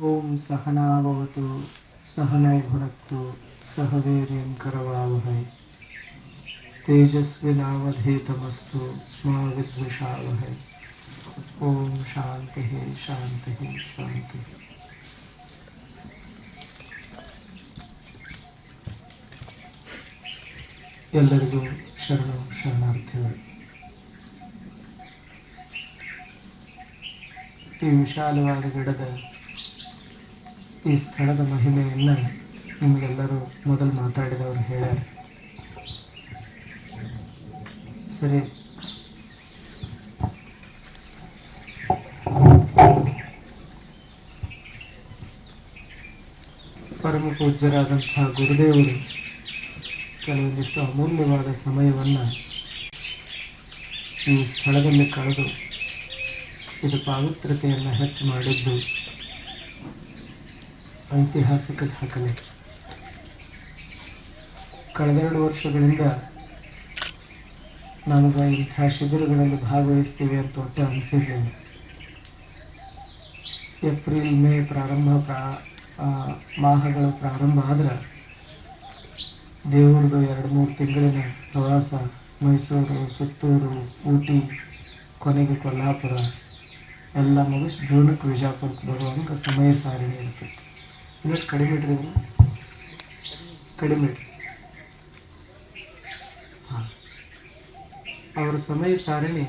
ಓಂ ಸಹನಾಭವತು, ಸಹನೋ ಭುನಕ್ತು ಸಹ ವೀರ್ಯಂಕರವಾವಹೈ ತೇಜಸ್ವಿ ತೇಜಸ್ವಿನಾವಧೇತಮಸ್ತು, ಮಾ ವಿದ್ವಿಷಾವಹೈ. ಓಂ ಶಾಂತಿ ಶಾಂತಿ ಶಾಂತಿ. ಎಲ್ಲರಿಗೂ ಶರಣ, ಶರಣಾರ್ಥಿಗಳು. ಈ ವಿಶಾಲವಾದ ಗಿಡದ ಈ ಸ್ಥಳದ ಮಹಿಮೆಯನ್ನು ನಿಮಗೆಲ್ಲರೂ ಮೊದಲು ಮಾತಾಡಿದವರು ಹೇಳ್ಯಾರ. ಸರಿ. ಪರಮ ಪೂಜ್ಯರಾದಂತಹ ಗುರುದೇವರು ಕೆಲವೊಂದಿಷ್ಟು ಅಮೂಲ್ಯವಾದ ಸಮಯವನ್ನು ಈ ಸ್ಥಳದಲ್ಲಿ ಕಳೆದು ಇದು ಪಾವಿತ್ರತೆಯನ್ನು ಹೆಚ್ಚು ಮಾಡಿದ್ದು ಐತಿಹಾಸಿಕ ದಾಖಲೆ ಕಳೆದೆರಡು ವರ್ಷಗಳಿಂದ ನಮಗೆ ಇಂತಹ ಶಿಬಿರಗಳಲ್ಲಿ ಭಾಗವಹಿಸ್ತೀವಿ ಅಂತ ಒಟ್ಟು ಅನಿಸಿದ್ದೇನೆ. ಏಪ್ರಿಲ್, ಮೇ ಪ್ರಾರಂಭ, ಪ್ರಾ ಮಾಹಗಳು ಪ್ರಾರಂಭ ಆದ್ರೆ ದೇವ್ರದ್ದು ಎರಡು ಮೂರು ತಿಂಗಳಿನ ಪ್ರವಾಸ ಮೈಸೂರು, ಸುತ್ತೂರು, ಊಟಿ, ಕೊನೆಗೆ ಕೊಲ್ಲಾಪುರ ಎಲ್ಲ ಮುಗಿಸಿ ಜೂನಕ್ಕೆ ವಿಜಾಪುರಕ್ಕೆ ಬರುವಂಗೆ ಸಮಯ ಸಾರಿಗೆ ಇರ್ತಿತ್ತು. ಇನ್ನಷ್ಟು ಕಡಿಮೆ ಇಡ್ರಿ? ಕಡಿಮೆ. ಇಡ್ರಿ ಹಾಂ. ಅವರ ಸಮಯ ಸಾರಣಿ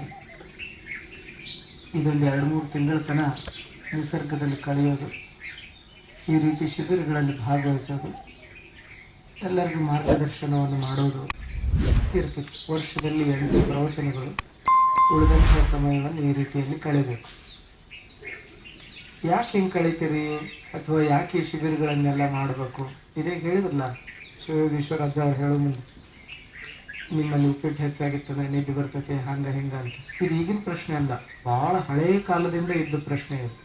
ಇದೊಂದು ಎರಡು ಮೂರು ತಿಂಗಳ ತನಕ ನಿಸರ್ಗದಲ್ಲಿ ಕಳೆಯೋದು. ಈ ರೀತಿ ಶಿಬಿರಗಳಲ್ಲಿ ಭಾಗವಹಿಸೋದು. ಎಲ್ಲರಿಗೂ ಮಾರ್ಗದರ್ಶನವನ್ನು ಮಾಡೋದು ಇರ್ತಿತ್ತು. ವರ್ಷದಲ್ಲಿ ಎಂಟು ಪ್ರವಚನಗಳು. ಉಳಿದಂತಹ ಸಮಯವನ್ನು ಈ ರೀತಿಯಲ್ಲಿ ಕಳೆಯಬೇಕು ಯಾಕೆ ಹಿಂಗೆ ಕಳಿತೀರಿ? ಅಥವಾ ಯಾಕೆ ಈ ಶಿಬಿರಗಳನ್ನೆಲ್ಲ ಮಾಡಬೇಕು ಇದೇ ಹೇಳಿದ್ರಲ್ಲ, ಶಿವಯೋಗೀಶ್ವರ ಅಜ್ಜ ಅವ್ರು ಹೇಳೋ ಮುಂದೆ. ನಿಮ್ಮಲ್ಲಿ ಉಪ್ಪಿಟ್ಟು ಹೆಚ್ಚಾಗಿತ್ತಂದ್ರೆ ನಿದ್ದೆ ಬರ್ತೈತೆ, ಹಂಗ, ಹಿಂಗ ಅಂತ. ಇದು ಈಗಿನ ಪ್ರಶ್ನೆ ಅಲ್ಲ ಬಹಳ ಹಳೆಯ ಕಾಲದಿಂದ ಇದ್ದ ಪ್ರಶ್ನೆ ಇದು.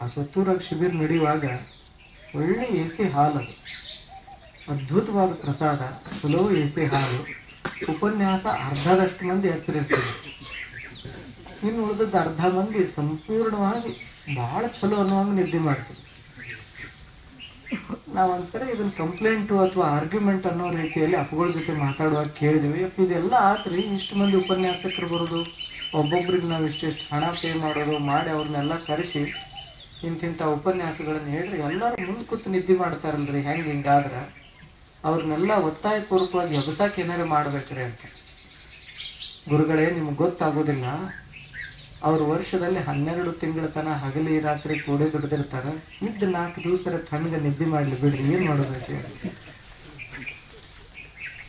ಆ ಸುತ್ತೂರಾಗ ಶಿಬಿರ ನಡೆಯುವಾಗ ಒಳ್ಳೆ ಎ ಸಿ ಹಾಲ್ ಅದು. ಅದ್ಭುತವಾದ ಪ್ರಸಾದ, ಚಲೋ ಎ ಸಿ ಹಾಲು. ಉಪನ್ಯಾಸ ಅರ್ಧದಷ್ಟು ಮಂದಿ ಎಚ್ಚರಿರ್ತಾರೆ. ಇನ್ನು ಉಳಿದದ್ದು ಅರ್ಧ ಮಂದಿ ಸಂಪೂರ್ಣವಾಗಿ ಬಹಳ ಚಲೋ ಅನ್ನುವಂಗೆ ನಿದ್ದೆ ಮಾಡ್ತೀವಿ. ನಾವು ಅಂತಾರೆ ಇದನ್ನ ಕಂಪ್ಲೇಂಟು ಅಥವಾ ಆರ್ಗ್ಯುಮೆಂಟ್ ಅನ್ನೋ ರೀತಿಯಲ್ಲಿ ಅಪ್ಪಗಳ ಜೊತೆ ಮಾತಾಡುವಾಗ ಕೇಳಿದ್ವಿ. ಅಪ್ಪ ಇದೆಲ್ಲ ಆತ್ರಿ, ಇಷ್ಟು ಮಂದಿ ಉಪನ್ಯಾಸಕರು ಬರೋದು, ಒಬ್ಬೊಬ್ರಿಗೆ ನಾವು ಇಷ್ಟಿಷ್ಟು ಹಣ ಪೇ ಮಾಡೋದು, ಮಾಡಿ ಅವ್ರನ್ನೆಲ್ಲ ಕರೆಸಿ ಇಂತಿಂಥ ಉಪನ್ಯಾಸಗಳನ್ನ ಹೇಳ್ರಿ. ಎಲ್ಲರೂ ಮುಂದೆ ಕೂತು ನಿದ್ದೆ ಮಾಡ್ತಾರಲ್ರಿ, ಹೆಂಗೆ ಹಿಂಗಾದ್ರೆ ಅವ್ರನ್ನೆಲ್ಲ ಒತ್ತಾಯಪೂರ್ವಕವಾಗಿ ಎಬಸಾಕ್ ಏನಾರು ಮಾಡ್ಬೇಕ್ರಿ ಅಂತ. ಗುರುಗಳೇ, ನಿಮ್ಗೆ ಗೊತ್ತಾಗೋದಿಲ್ಲ. ಅವ್ರು ವರ್ಷದಲ್ಲಿ ಹನ್ನೆರಡು ತಿಂಗಳ ತನ ಹಗಲಿ ರಾತ್ರಿ ಕೂಡಿ ದುಡ್ದಿರ್ತಾರೆ. ಇದ್ದ ನಾಲ್ಕು ದಿವಸ ತಣ್ಣಗೆ ನಿದ್ದೆ ಮಾಡ್ಲಿ ಬಿಡ್ರಿ, ಏನ್ ಮಾಡೋದಕ್ಕೆ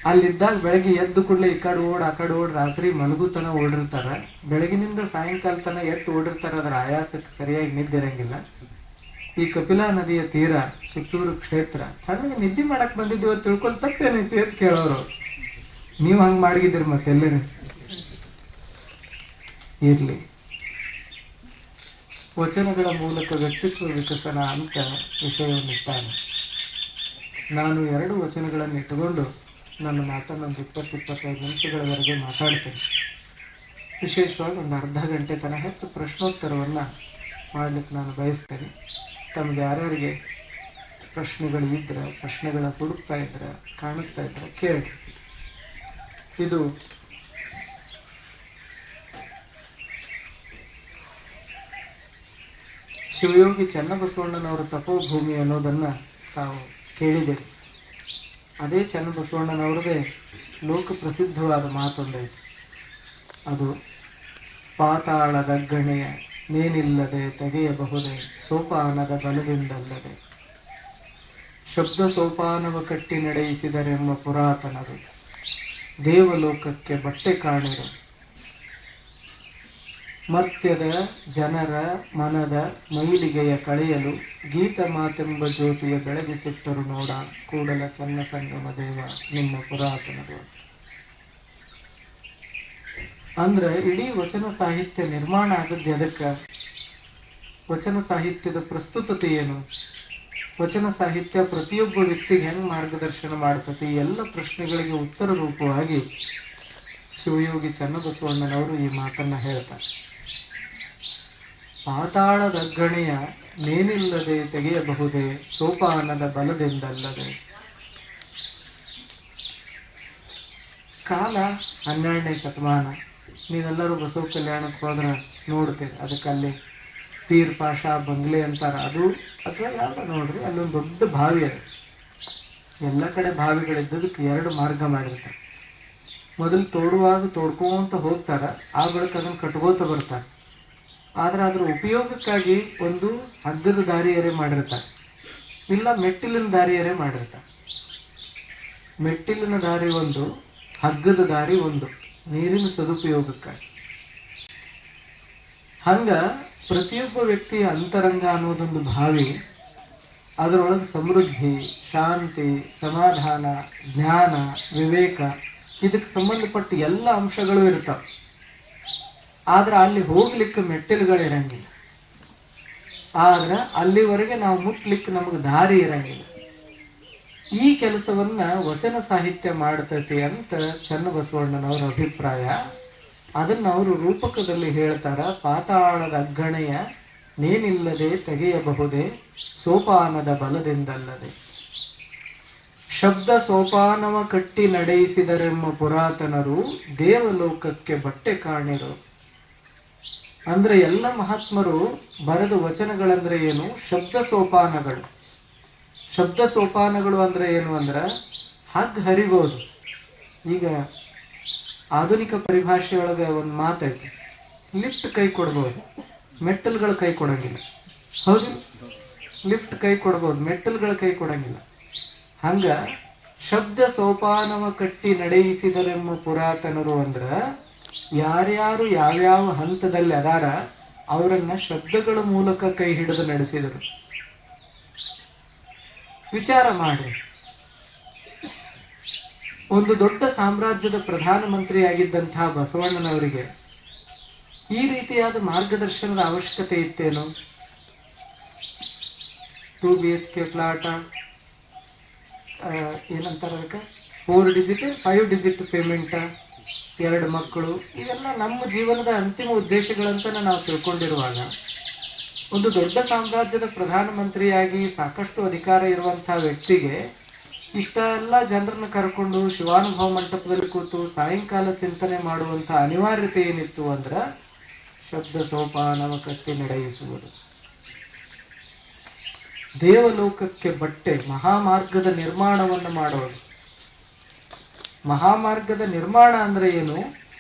ಅಲ್ಲಿದ್ದಾಗ ಬೆಳಗ್ಗೆ ಎದ್ದು ಕೂಡಲೇ ಈ ಕಡೆ ಓಡ್, ಆ ಕಡೆ ಓಡ್, ರಾತ್ರಿ ಮಲಗು ತನ ಓಡಿರ್ತಾರ. ಬೆಳಗಿನಿಂದ ಸಾಯಂಕಾಲ ತನ ಎದ್ದು ಓಡಿರ್ತಾರ, ಅದ್ರ ಆಯಾಸಕ್ಕೆ ಸರಿಯಾಗಿ ನಿದ್ದೆ ಇರಂಗಿಲ್ಲ. ಈ ಕಪಿಲಾ ನದಿಯ ತೀರ, ಸುತ್ತೂರು ಕ್ಷೇತ್ರ, ತಣ್ಣಗೆ ನಿದ್ದೆ ಮಾಡಕ್ ಬಂದಿದ್ದೀವ ತಿಳ್ಕೊಂಡ್ ತಪ್ಪೇನೈತಿ ಅಂತ ಕೇಳೋರು. ನೀವು ಮಾಡಿದೀರಿ ಮತ್ತೆ ಮತ್ತೆಲ್ಲರಿ. ಇರ್ಲಿ. ವಚನಗಳ ಮೂಲಕ ವ್ಯಕ್ತಿತ್ವ ವಿಕಸನ ಅಂತ ವಿಷಯವನ್ನಿಟ್ಟಾನೆ ನಾನು ಎರಡು ವಚನಗಳನ್ನು ಇಟ್ಟುಕೊಂಡು ನನ್ನ ಮಾತನ್ನು ಒಂದು ಇಪ್ಪತ್ತು ಇಪ್ಪತ್ತೈದು ನಿಮಿಷಗಳವರೆಗೆ ಮಾತಾಡ್ತೇನೆ. ವಿಶೇಷವಾಗಿ ಒಂದು ಅರ್ಧ ಗಂಟೆ ತನಕ ಹೆಚ್ಚು ಪ್ರಶ್ನೋತ್ತರವನ್ನು ಮಾಡಲಿಕ್ಕೆ ನಾನು ಬಯಸ್ತೇನೆ. ತಮಗೆ ಯಾರ್ಯಾರಿಗೆ ಪ್ರಶ್ನೆಗಳು ಇದ್ರೆ ಪ್ರಶ್ನೆಗಳ ಹುಡುಕ್ತಾ ಇದ್ರೆ, ಕಾಣಿಸ್ತಾ ಇದ್ರೆ ಕೇಳಿ. ಇದು ಶಿವಯೋಗಿ ಚನ್ನಬಸವಣ್ಣನವರ ತಪೋಭೂಮಿ ಅನ್ನೋದನ್ನ ತಾವು ಕೇಳಿದೆ ಅದೇ ಚನ್ನಬಸವಣ್ಣನವರದೇ ಲೋಕ ಪ್ರಸಿದ್ಧವಾದ ಮಾತೊಂದೈತೆ. ಅದು ಪಾತಾಳದ ಗಣೆಯ ನೇನಿಲ್ಲದೆ ತೆಗೆಯಬಹುದೇ ಸೋಪಾನದ ಬಲದಿಂದಲ್ಲದೆ. ಶಬ್ದ ಸೋಪಾನವ ಕಟ್ಟಿ ನಡೆಯಿಸಿದರೆಂಬ ಪುರಾತನರು ದೇವಲೋಕಕ್ಕೆ ಬಟ್ಟೆ ಕಾಣಿರು. ಮರ್ತ್ಯದ ಜನರ ಮನದ ಮೈಲಿಗೆಯ ಕಳೆಯಲು ಗೀತ ಮಾತೆಂಬ ಜ್ಯೋತಿಯ ಬೆಳಗಿಸಿಟ್ಟರು ನೋಡ ಕೂಡಲ ಚನ್ನ ಸಂಗಮ ದೇವ, ನಿಮ್ಮ ಪುರಾತನ ದೇವ. ಅಂದ್ರೆ ಇಡೀ ವಚನ ಸಾಹಿತ್ಯ ನಿರ್ಮಾಣ ಆಗದ್ದೆ ಅದಕ್ಕೆ? ವಚನ ಸಾಹಿತ್ಯದ ಪ್ರಸ್ತುತತೆ ಏನು? ವಚನ ಸಾಹಿತ್ಯ ಪ್ರತಿಯೊಬ್ಬ ವ್ಯಕ್ತಿಗೆ ಹೆಂಗ್ ಮಾರ್ಗದರ್ಶನ ಮಾಡ್ತತಿ? ಎಲ್ಲ ಪ್ರಶ್ನೆಗಳಿಗೆ ಉತ್ತರ ರೂಪವಾಗಿ ಶಿವಯೋಗಿ ಚನ್ನಬಸವಣ್ಣನವರು ಈ ಮಾತನ್ನ ಹೇಳ್ತಾರೆ. ಪಾತಾಳದಗ್ಗಣೆಯ ನೇನಿಲ್ಲದೆ ತೆಗೆಯಬಹುದೇ? ಸೋಪಾನದ ಬಲದಿಂದಲ್ಲದೆ. ಕಾಲ ಹನ್ನೆರಡನೇ ಶತಮಾನ. ನೀವೆಲ್ಲರೂ ಬಸವ ಕಲ್ಯಾಣಕ್ಕೆ ಹೋದ್ರೆ ನೋಡ್ತೀರಿ. ಅದಕ್ಕಲ್ಲಿ ಪೀರ್ ಪಾಷ, ಬಂಗ್ಲೆ ಅಂತಾರೆ. ಅದು ಅಥವಾ ಯಾವ ನೋಡ್ರಿ, ಅಲ್ಲೊಂದು ದೊಡ್ಡ ಬಾವಿ ಅದು. ಎಲ್ಲ ಕಡೆ ಬಾವಿಗಳಿದ್ದದಕ್ಕೆ ಎರಡು ಮಾರ್ಗ ಮಾಡಿರ್ತಾರೆ. ಮೊದಲು ತೋಡುವಾಗ ತೋಡ್ಕೊಂತ ಹೋಗ್ತಾರೆ. ಆ ಬಳಿಕ ಅದನ್ನು ಕಟ್ಕೋತ ಬರ್ತಾರೆ. ಆದ್ರೆ ಅದ್ರ ಉಪಯೋಗಕ್ಕಾಗಿ ಒಂದು ಹಗ್ಗದ ದಾರಿಯರೇ ಮಾಡಿರ್ತಾರೆ ಇಲ್ಲ ಮೆಟ್ಟಿಲಿನ ದಾರಿಯರೇ ಮಾಡಿರ್ತಾರೆ ಮೆಟ್ಟಿಲಿನ ದಾರಿ ಒಂದು, ಹಗ್ಗದ ದಾರಿ ಒಂದು, ನೀರಿನ ಸದುಪಯೋಗಕ್ಕಾಗಿ. ಹಂಗ ಪ್ರತಿಯೊಬ್ಬ ವ್ಯಕ್ತಿಯ ಅಂತರಂಗ ಅನ್ನೋದೊಂದು ಭಾವಿ, ಅದರೊಳಗೆ ಸಮೃದ್ಧಿ, ಶಾಂತಿ, ಸಮಾಧಾನ, ಜ್ಞಾನ, ವಿವೇಕ, ಇದಕ್ಕೆ ಸಂಬಂಧಪಟ್ಟ ಎಲ್ಲ ಅಂಶಗಳು ಇರ್ತಾವೆ. ಆದ್ರೆ ಅಲ್ಲಿ ಹೋಗ್ಲಿಕ್ಕೆ ಮೆಟ್ಟಿಲುಗಳು ಇರಂಗಿಲ್ಲ ಆದ್ರೆ ಅಲ್ಲಿವರೆಗೆ ನಾವು ಮುಟ್ಲಿಕ್ಕೆ ನಮಗೆ ದಾರಿ ಇರಂಗಿಲ್ಲ. ಈ ಕೆಲಸವನ್ನ ವಚನ ಸಾಹಿತ್ಯ ಮಾಡ್ತತಿ ಅಂತ ಚನ್ನಬಸವಣ್ಣನವರ ಅಭಿಪ್ರಾಯ. ಅದನ್ನ ಅವರು ರೂಪಕದಲ್ಲಿ ಹೇಳ್ತಾರ, ಪಾತಾಳದ ಅಗ್ಗಣೆಯ ನೇನಿಲ್ಲದೆ ತೆಗೆಯಬಹುದೇ, ಸೋಪಾನದ ಬಲದಿಂದಲ್ಲದೆ. ಶಬ್ದ ಸೋಪಾನವ ಕಟ್ಟಿ ನಡೆಯಿಸಿದರೆಂಬ ಪುರಾತನರು ದೇವಲೋಕಕ್ಕೆ ಬಟ್ಟೆ ಕಾಣಿರು. ಅಂದ್ರೆ ಎಲ್ಲ ಮಹಾತ್ಮರು ಬರೆದ ವಚನಗಳಂದ್ರೆ ಏನು? ಶಬ್ದ ಸೋಪಾನಗಳು. ಶಬ್ದ ಸೋಪಾನಗಳು ಅಂದ್ರೆ ಏನು ಅಂದ್ರೆ ಹಗ್ ಹರಿಬೋದು. ಈಗ ಆಧುನಿಕ ಪರಿಭಾಷೆಯೊಳಗೆ ಒಂದು ಮಾತೈತಿ. ಲಿಫ್ಟ್ ಕೈ ಕೊಡ್ಬೋದು. ಮೆಟ್ಟಲ್ಗಳ ಕೈ ಕೊಡಂಗಿಲ್ಲ. ಹೌದು? ಲಿಫ್ಟ್ ಕೈ ಕೊಡ್ಬೋದು. ಮೆಟ್ಟಲ್ಗಳ ಕೈ ಕೊಡಂಗಿಲ್ಲ. ಹಂಗ ಶಬ್ದ ಸೋಪಾನವ ಕಟ್ಟಿ ನಡೆಯಿಸಿದರೆಂಬ ಪುರಾತನರು ಅಂದ್ರ ಯಾರ್ಯಾರು ಯಾವ್ಯಾವ ಹಂತದಲ್ಲಿ ಅದಾರ, ಅವರನ್ನ ಶಬ್ದಗಳ ಮೂಲಕ ಕೈ ಹಿಡಿದು ನಡೆಸಿದರು. ವಿಚಾರ ಮಾಡ್ರಿ. ಒಂದು ದೊಡ್ಡ ಸಾಮ್ರಾಜ್ಯದ ಪ್ರಧಾನಮಂತ್ರಿಯಾಗಿದ್ದಂತಹ ಬಸವಣ್ಣನವರಿಗೆ ಈ ರೀತಿಯಾದ ಮಾರ್ಗದರ್ಶನದ ಅವಶ್ಯಕತೆ ಇತ್ತೇನು? ಟೂ ಬಿ ಎಚ್ ಕೆ ಪ್ಲಾಟ ಏನಂತಾರ ಅದಕ್ಕೆ four digit, five digit payment ಎರಡು ಮಕ್ಕಳು, ಇವೆಲ್ಲ ನಮ್ಮ ಜೀವನದ ಅಂತಿಮ ಉದ್ದೇಶಗಳಂತ ನಾವು ತಿಳ್ಕೊಂಡಿರುವಾಗ, ಒಂದು ದೊಡ್ಡ ಸಾಮ್ರಾಜ್ಯದ ಪ್ರಧಾನಮಂತ್ರಿಯಾಗಿ ಸಾಕಷ್ಟು ಅಧಿಕಾರ ಇರುವಂತಹ ವ್ಯಕ್ತಿಗೆ, ಇಷ್ಟೆಲ್ಲ ಜನರನ್ನ ಕರ್ಕೊಂಡು ಶಿವಾನುಭವ ಮಂಟಪದಲ್ಲಿ ಕೂತು ಸಾಯಂಕಾಲ ಚಿಂತನೆ ಮಾಡುವಂತ ಅನಿವಾರ್ಯತೆ ಏನಿತ್ತು ಅಂದ್ರ, ಶಬ್ದ ಸೋಪಾನವ ಕಟ್ಟಿ ನಡೆಯಿಸುವುದು. ದೇವಲೋಕಕ್ಕೆ ಬಟ್ಟೆ ಮಹಾಮಾರ್ಗದ ನಿರ್ಮಾಣವನ್ನು ಮಾಡೋದು. ಮಹಾಮಾರ್ಗದ ನಿರ್ಮಾಣ ಅಂದ್ರೆ ಏನು?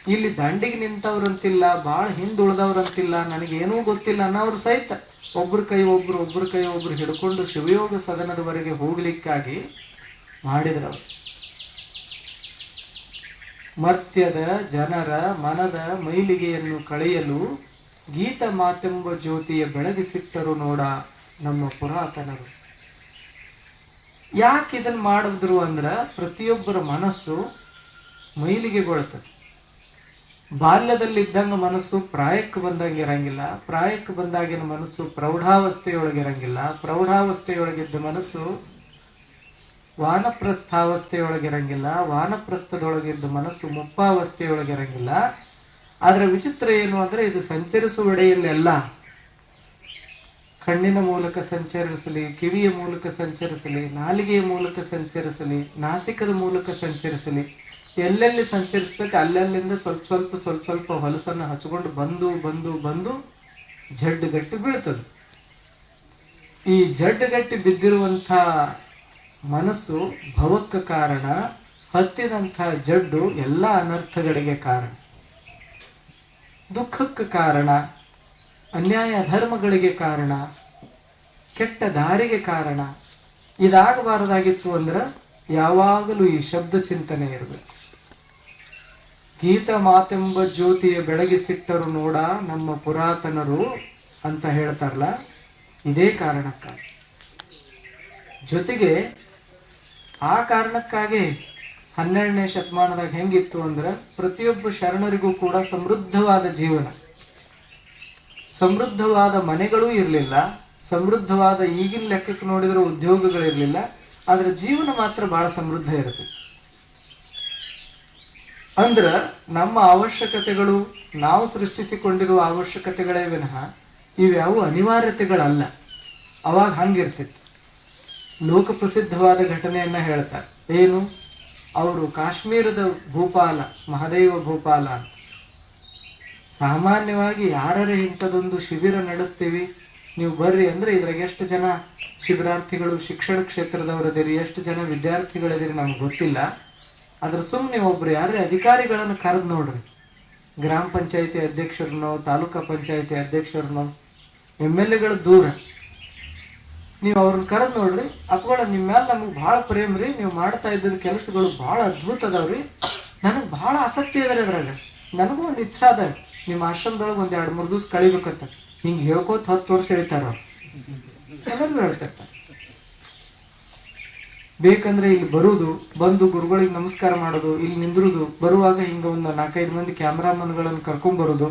ಇಲ್ಲಿ ದಂಡಿಗೆ ನಿಂತವ್ರಂತಿಲ್ಲ, ಬಾಳ ಹಿಂದುಳಿದವ್ರಂತಿಲ್ಲ, ನನಗೇನೂ ಗೊತ್ತಿಲ್ಲ ಅನ್ನೋರು ಸಹಿತ. ಒಬ್ರ ಕೈ ಒಬ್ರು, ಒಬ್ರ ಕೈ ಒಬ್ರು ಹಿಡ್ಕೊಂಡು ಶಿವಯೋಗ ಸದನದವರೆಗೆ ಹೋಗ್ಲಿಕ್ಕಾಗಿ ಮಾಡಿದ್ರವ್ರು ಮರ್ತ್ಯದ ಜನರ ಮನದ ಮೈಲಿಗೆಯನ್ನು ಕಳೆಯಲು ಗೀತ ಮಾತೆಂಬ ಜ್ಯೋತಿಯ ಬೆಳಗಿಸಿಟ್ಟರು ನೋಡ ನಮ್ಮ ಪುರಾತನರು. ಯಾಕೆ ಇದನ್ನ ಮಾಡಿದ್ರು ಅಂದ್ರ ಪ್ರತಿಯೊಬ್ಬರ ಮನಸ್ಸು ಮೈಲಿಗೆಗೊಳ್ತದೆ ಬಾಲ್ಯದಲ್ಲಿದ್ದಂಗ ಮನಸ್ಸು ಪ್ರಾಯಕ್ಕೆ ಬಂದಂಗ ಇರಂಗಿಲ್ಲ. ಪ್ರಾಯಕ್ಕೆ ಬಂದಾಗಿನ ಮನಸ್ಸು ಪ್ರೌಢಾವಸ್ಥೆಯೊಳಗಿರಂಗಿಲ್ಲ. ಪ್ರೌಢಾವಸ್ಥೆಯೊಳಗಿದ್ದ ಮನಸ್ಸು ವಾನಪ್ರಸ್ಥಾವಸ್ಥೆಯೊಳಗಿರಂಗಿಲ್ಲ. ವಾನಪ್ರಸ್ಥದೊಳಗಿದ್ದ ಮನಸ್ಸು ಮುಪ್ಪಾವಸ್ಥೆಯೊಳಗಿರಂಗಿಲ್ಲ. ಆದರೆ ವಿಚಿತ್ರ ಏನು ಅಂದ್ರೆ ಇದು ಸಂಚರಿಸುವಡೆಯಲ್ಲೆಲ್ಲ ಕಣ್ಣಿನ ಮೂಲಕ ಸಂಚರಿಸಲಿ, ಕಿವಿಯ ಮೂಲಕ ಸಂಚರಿಸಲಿ, ನಾಲಿಗೆಯ ಮೂಲಕ ಸಂಚರಿಸಲಿ, ನಾಸಿಕದ ಮೂಲಕ ಸಂಚರಿಸಲಿ ಎಲ್ಲೆಲ್ಲಿ ಸಂಚರಿಸ್ತಕ್ಕೆ ಅಲ್ಲೆಲ್ಲಿಂದ ಸ್ವಲ್ಪ ಸ್ವಲ್ಪ ಸ್ವಲ್ಪ ಸ್ವಲ್ಪ ಹೊಲಸನ್ನು ಹಚ್ಕೊಂಡು ಬಂದು ಬಂದು ಬಂದು ಜಡ್ಡುಗಟ್ಟಿ ಬೀಳ್ತದೆ. ಈ ಜಡ್ಡುಗಟ್ಟಿ ಬಿದ್ದಿರುವಂಥ ಮನಸ್ಸು ಭವಕ್ಕೆ ಕಾರಣ, ಹತ್ತಿದಂಥ ಜಡ್ಡು ಎಲ್ಲ ಅನರ್ಥಗಳಿಗೆ ಕಾರಣ. ದುಃಖಕ್ಕೆ ಕಾರಣ, ಅನ್ಯಾಯ ಧರ್ಮಗಳಿಗೆ ಕಾರಣ, ಕೆಟ್ಟ ದಾರಿಗೆ ಕಾರಣ. ಇದಾಗಬಾರದಾಗಿತ್ತು ಅಂದ್ರೆ ಯಾವಾಗಲೂ ಈ ಶಬ್ದ ಚಿಂತನೆ ಇರಬೇಕು. ಗೀತ ಮಾತೆಂಬ ಜ್ಯೋತಿಯ ಬೆಳಗಿಸಿಟ್ಟರು ನೋಡ ನಮ್ಮ ಪುರಾತನರು ಅಂತ ಹೇಳ್ತಾರಲ್ಲ, ಇದೇ ಕಾರಣಕ್ಕಾಗಿ. ಜೊತೆಗೆ ಆ ಕಾರಣಕ್ಕಾಗಿ ಹನ್ನೆರಡನೇ ಶತಮಾನದಾಗ ಹೆಂಗಿತ್ತು ಅಂದ್ರೆ ಪ್ರತಿಯೊಬ್ಬ ಶರಣರಿಗೂ ಕೂಡ ಸಮೃದ್ಧವಾದ ಜೀವನ. ಸಮೃದ್ಧವಾದ ಮನೆಗಳೂ ಇರಲಿಲ್ಲ, ಸಮೃದ್ಧವಾದ ಈಗಿನ ಲೆಕ್ಕಕ್ಕೆ ನೋಡಿದ್ರೆ ಉದ್ಯೋಗಗಳಿರಲಿಲ್ಲ, ಆದ್ರೆ ಜೀವನ ಮಾತ್ರ ಬಹಳ ಸಮೃದ್ಧ ಇರುತ್ತೆ. ಅಂದ್ರ ನಮ್ಮ ಅವಶ್ಯಕತೆಗಳು ನಾವು ಸೃಷ್ಟಿಸಿಕೊಂಡಿರುವ ಅವಶ್ಯಕತೆಗಳೇ ವಿನಃ ಇವ್ಯಾವು ಅನಿವಾರ್ಯತೆಗಳಲ್ಲ. ಅವಾಗ ಹಂಗಿರ್ತಿತ್ತು ಲೋಕ ಪ್ರಸಿದ್ಧವಾದ ಘಟನೆಯನ್ನ ಹೇಳ್ತಾರೆ. ಏನು? ಅವರು ಕಾಶ್ಮೀರದ ಭೂಪಾಲ, ಮಹದೇವ ಭೂಪಾಲ ಅಂತ. ಸಾಮಾನ್ಯವಾಗಿ ಯಾರರೇ ಇಂಥದೊಂದು ಶಿಬಿರ ನಡೆಸ್ತೀವಿ, ನೀವು ಬರ್ರಿ ಅಂದ್ರೆ ಇದ್ರಾಗ ಎಷ್ಟು ಜನ ಶಿಬಿರಾರ್ಥಿಗಳು, ಶಿಕ್ಷಣ ಕ್ಷೇತ್ರದವರದಿರಿ ಎಷ್ಟು ಜನ ವಿದ್ಯಾರ್ಥಿಗಳಿದಿರಿ ನಮ್ಗೆ ಗೊತ್ತಿಲ್ಲ. ಅದ್ರ ಸುಮ್ಮನೆ ಒಬ್ರು ಯಾರೇ ಅಧಿಕಾರಿಗಳನ್ನು ಕರೆದು ನೋಡ್ರಿ. ಗ್ರಾಮ ಪಂಚಾಯತಿ ಅಧ್ಯಕ್ಷರನ್ನೋ, ತಾಲೂಕಾ ಪಂಚಾಯತಿ ಅಧ್ಯಕ್ಷರನ್ನೋ, ಎಂ ಎಲ್ ಎಗಳು ದೂರ. ನೀವು ಅವ್ರನ್ನ ಕರೆದು ನೋಡ್ರಿ. ಅಪ್ಗಳ ನಿಮ್ಮ ಮೇಲೆ ನಮಗೆ ಭಾಳ ಪ್ರೇಮ ರೀ. ನೀವು ಮಾಡ್ತಾ ಇದ್ದ ಕೆಲಸಗಳು ಭಾಳ ಅದ್ಭುತ ಅದಾವ್ರಿ ನನಗೆ ಭಾಳ ಆಸಕ್ತಿ ಅದ್ರಿ ಅದ್ರಾಗ. ನನಗೂ ಒಂದು ಇಚ್ಛೆ ಅದ. ನಿಮ್ಮ ಆಶ್ರಮದೊಳಗೆ ಒಂದು ಎರಡು ಮೂರು ದಿವಸ ಕಳಿಬೇಕಂತ. ಹಿಂಗೆ ಹೇಳ್ಕೋತ ಹತ್ತು ವರ್ಷ ಹೇಳ್ತಾರ ಎಲ್ಲರಿಗೂ ಹೇಳ್ತಿರ್ತಾರೆ. ಬೇಕಂದ್ರೆ ಇಲ್ಲಿ ಬರುವುದು, ಬಂದು ಗುರುಗಳಿಗೆ ನಮಸ್ಕಾರ ಮಾಡೋದು, ಇಲ್ಲಿ ನಿಂದ್ರುದು ಬರುವಾಗ ಹಿಂಗ ಒಂದು ನಾಲ್ಕೈದು ಮಂದಿ ಕ್ಯಾಮ್ರಾಮನ್ಗಳನ್ನು ಕರ್ಕೊಂಡ್ ಬರೋದು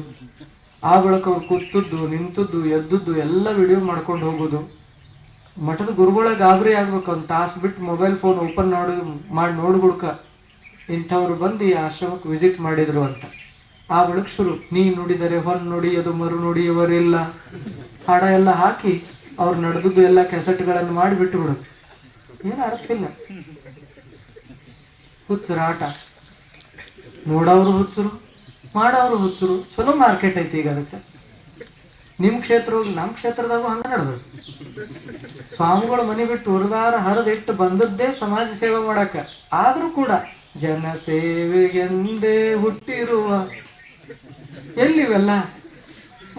ಆ ಬಳಕ ಅವ್ರು ಕೂತದ್ದು, ನಿಂತದ್ದು, ಎದ್ದದ್ದು, ಎಲ್ಲ ವಿಡಿಯೋ ಮಾಡ್ಕೊಂಡು ಹೋಗೋದು ಮಠದ ಗುರುಗಳ ಗಾಬರಿ ಆಗ್ಬೇಕು, ಒಂದು ತಾಸು ಬಿಟ್ಟು ಮೊಬೈಲ್ ಫೋನ್ ಓಪನ್ ನೋಡಿ, ಮಾಡಿ ನೋಡ್ಬಿಡ್ಕ ಇಂಥವ್ರು ಬಂದು ಈ ಆಶ್ರಮಕ್ಕೆ ವಿಸಿಟ್ ಮಾಡಿದ್ರು ಅಂತ. ಆ ಬಳಕ ಶುರು, ನೀ ನುಡಿದರೆ ಹೊನ್ ನುಡಿಯದು ಮರು ನುಡಿಯವರಿಲ್ಲ. ಹಾಡ ಎಲ್ಲ ಹಾಕಿ, ಅವ್ರು ನಡೆದದ್ದು ಎಲ್ಲ ಕೆಸೆಟ್ಗಳನ್ನು ಮಾಡಿ ಬಿಟ್ಟು ಬಿಡೋದು ಏನು ಅರ್ಥ ಇಲ್ಲ. ಹುಚ್ಚರ ಆಟ. ನೋಡೋರು ಹುಚ್ಚರು, ಮಾಡೋರು ಹುಚ್ಚರು. ಚಲೋ ಮಾರ್ಕೆಟ್ ಐತಿ ಈಗ ಅದಕ್ಕೆ. ನಿಮ್ ಕ್ಷೇತ್ರ ನಮ್ಮ ಕ್ಷೇತ್ರದಾಗೂ ಹಂಗ ನಡೆದ್ರು ಸ್ವಾಮಿಗಳು ಮನೆ ಬಿಟ್ಟು ಉರದಾರ ಹರಿದಿಟ್ಟು ಬಂದದ್ದೇ ಸಮಾಜ ಸೇವೆ ಮಾಡಕ. ಆದ್ರೂ ಕೂಡ ಜನ ಸೇವೆಗೆಂದೇ ಹುಟ್ಟಿರುವ ಎಲ್ಲಿವೆಲ್ಲ?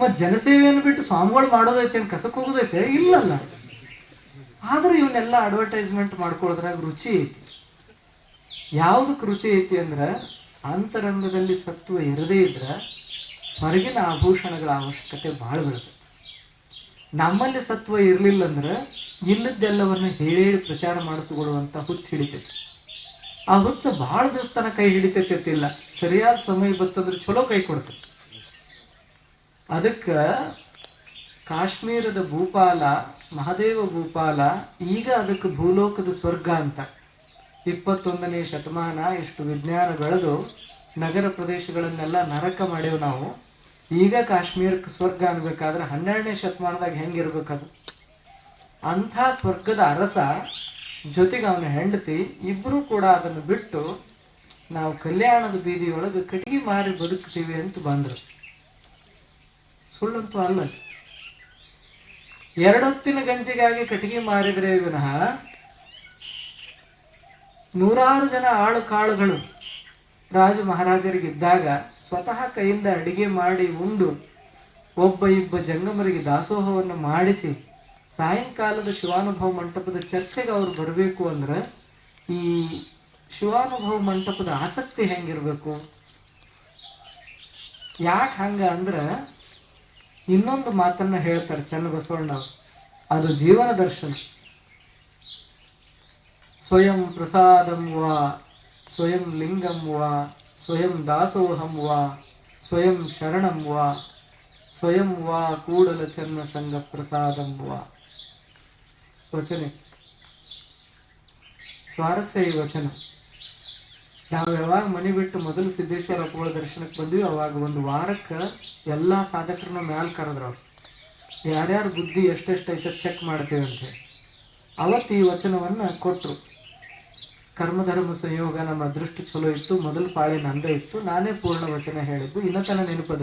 ಮತ್ ಜನಸೇವೆಯನ್ನು ಬಿಟ್ಟು ಸ್ವಾಮಿಗಳು ಮಾಡೋದೈತೆ ಕಸಕ್ಕೆ ಕಸಕ್ ಹೋಗೋದೈತೆ? ಇಲ್ಲಲ್ಲ. ಆದ್ರೂ ಇವನ್ನೆಲ್ಲ ಅಡ್ವರ್ಟೈಸ್ಮೆಂಟ್ ಮಾಡ್ಕೊಳ್ಳೋದ್ರಾಗ ರುಚಿ ಐತಿ. ಯಾವುದಕ್ಕೆ ರುಚಿ ಐತಿ ಅಂದ್ರ ಅಂತರಂಗದಲ್ಲಿ ಸತ್ವ ಇರದೇ ಇದ್ರೆ ಹೊರಗಿನ ಆಭೂಷಣಗಳ ಅವಶ್ಯಕತೆ ಭಾಳ ಬರುತ್ತೆ ನಮ್ಮಲ್ಲಿ ಸತ್ವ ಇರಲಿಲ್ಲ ಅಂದ್ರೆ ಇಲ್ಲದ್ದೆಲ್ಲವನ್ನು ಹೇಳಿ ಹೇಳಿ ಪ್ರಚಾರ ಮಾಡಿಸಿಕೊಳ್ಳುವಂಥ ಹುಚ್ಚು ಹಿಡಿತೈತಿ. ಆ ಹುಚ್ಚ ಬಹಳ ದಿವಸ ತನ ಕೈ ಹಿಡಿತೈತಿಲ್ಲ ಸರಿಯಾದ ಸಮಯ ಬತ್ತಂದ್ರೆ ಚಲೋ ಕೈ ಕೊಡ್ತೈತಿ. ಅದಕ್ಕೆ ಕಾಶ್ಮೀರದ ಭೂಪಾಲ ಮಹದೇವ ಭೂಪಾಲ ಈಗ ಅದಕ್ಕೆ ಭೂಲೋಕದ ಸ್ವರ್ಗ ಅಂತ. ಇಪ್ಪತ್ತೊಂದನೇ ಶತಮಾನ ಇಷ್ಟು ವಿಜ್ಞಾನ ಬೆಳೆದು ನಗರ ಪ್ರದೇಶಗಳನ್ನೆಲ್ಲ ನರಕ ಮಾಡೇವು ನಾವು. ಈಗ ಕಾಶ್ಮೀರಕ್ಕೆ ಸ್ವರ್ಗ ಅನ್ಬೇಕಾದ್ರೆ ಹನ್ನೆರಡನೇ ಶತಮಾನದಾಗ ಹೆಂಗಿರ್ಬೇಕದು? ಅಂಥ ಸ್ವರ್ಗದ ಅರಸ ಜೊತೆಗೆ ಅವನ ಹೆಂಡತಿ ಇಬ್ಬರು ಕೂಡ ಅದನ್ನು ಬಿಟ್ಟು ನಾವು ಕಲ್ಯಾಣದ ಬೀದಿಯೊಳಗೆ ಕಟ್ಟಿಗೆ ಮಾರಿ ಬದುಕ್ತೀವಿ ಅಂತ ಬಂದರು. ಸುಳ್ಳಂತೂ ಅಲ್ಲ. ಎರಡೊತ್ತಿನ ಗಂಜಿಗಾಗಿ ಕಟ್ಟಿಗೆ ಮಾರಿದ್ರೆ ವಿನಃ ನೂರಾರು ಜನ ಆಳು ಕಾಳುಗಳು ರಾಜ ಮಹಾರಾಜರಿಗಿದ್ದಾಗ ಸ್ವತಃ ಕೈಯಿಂದ ಅಡಿಗೆ ಮಾಡಿ ಉಂಡು ಒಬ್ಬ ಇಬ್ಬ ಜಂಗಮರಿಗೆ ದಾಸೋಹವನ್ನು ಮಾಡಿಸಿ ಸಾಯಂಕಾಲದ ಶಿವಾನುಭವ ಮಂಟಪದ ಚರ್ಚೆಗೆ ಅವ್ರು ಬರಬೇಕು ಅಂದ್ರೆ ಈ ಶಿವಾನುಭವ ಮಂಟಪದ ಆಸಕ್ತಿ ಹೆಂಗಿರ್ಬೇಕು? ಯಾಕೆ ಹಂಗ ಅಂದ್ರ ಇನ್ನೊಂದು ಮಾತನ್ನ ಹೇಳ್ತಾರೆ ಚನ್ನಬಸವಣ್ಣ. ಅದು ಜೀವನ ದರ್ಶನ. ಸ್ವಯಂ ಪ್ರಸಾದಂ ವಾ, ಸ್ವಯಂ ಲಿಂಗಂ ವಾ, ಸ್ವಯಂ ದಾಸೋಹಂ ವಾ, ಸ್ವಯಂ ಶರಣಂ ವಾ, ಸ್ವಯಂ ವಾ, ಕೂಡಲ ಚನ್ನ ಸಂಘ ಪ್ರಸಾದಂ ವಾ. ವಚನೆ. ಸ್ವಾರಸ್ಯ ಈ ವಚನ. ನಾವು ಯಾವಾಗ ಮನೆ ಬಿಟ್ಟು ಮೊದಲು ಸಿದ್ದೇಶ್ವರ ಅಪ್ಪಗಳ ದರ್ಶನಕ್ಕೆ ಬಂದ್ವಿ, ಅವಾಗ ಒಂದು ವಾರಕ್ಕೆ ಎಲ್ಲ ಸಾಧಕರನ್ನ ಮ್ಯಾಲ್ ಕರೆದ್ರು ಅವ್ರು. ಯಾರ್ಯಾರ ಬುದ್ಧಿ ಎಷ್ಟೆಷ್ಟೈತೆ ಚೆಕ್ ಮಾಡ್ತೇವೆ ಅಂತ ಹೇಳಿ. ಅವತ್ತು ಈ ವಚನವನ್ನ ಕೊಟ್ಟರು ಕರ್ಮಧರ್ಮ ಸಂಯೋಗ ನಮ್ಮ ಅದೃಷ್ಟು ಚಲೋ ಇತ್ತು, ಮೊದಲ ಪಾಳಿ ನಂದೇ ಇತ್ತು, ನಾನೇ ಪೂರ್ಣ ವಚನ ಹೇಳಿದ್ದು ಇನ್ನತನ ನೆನಪದ.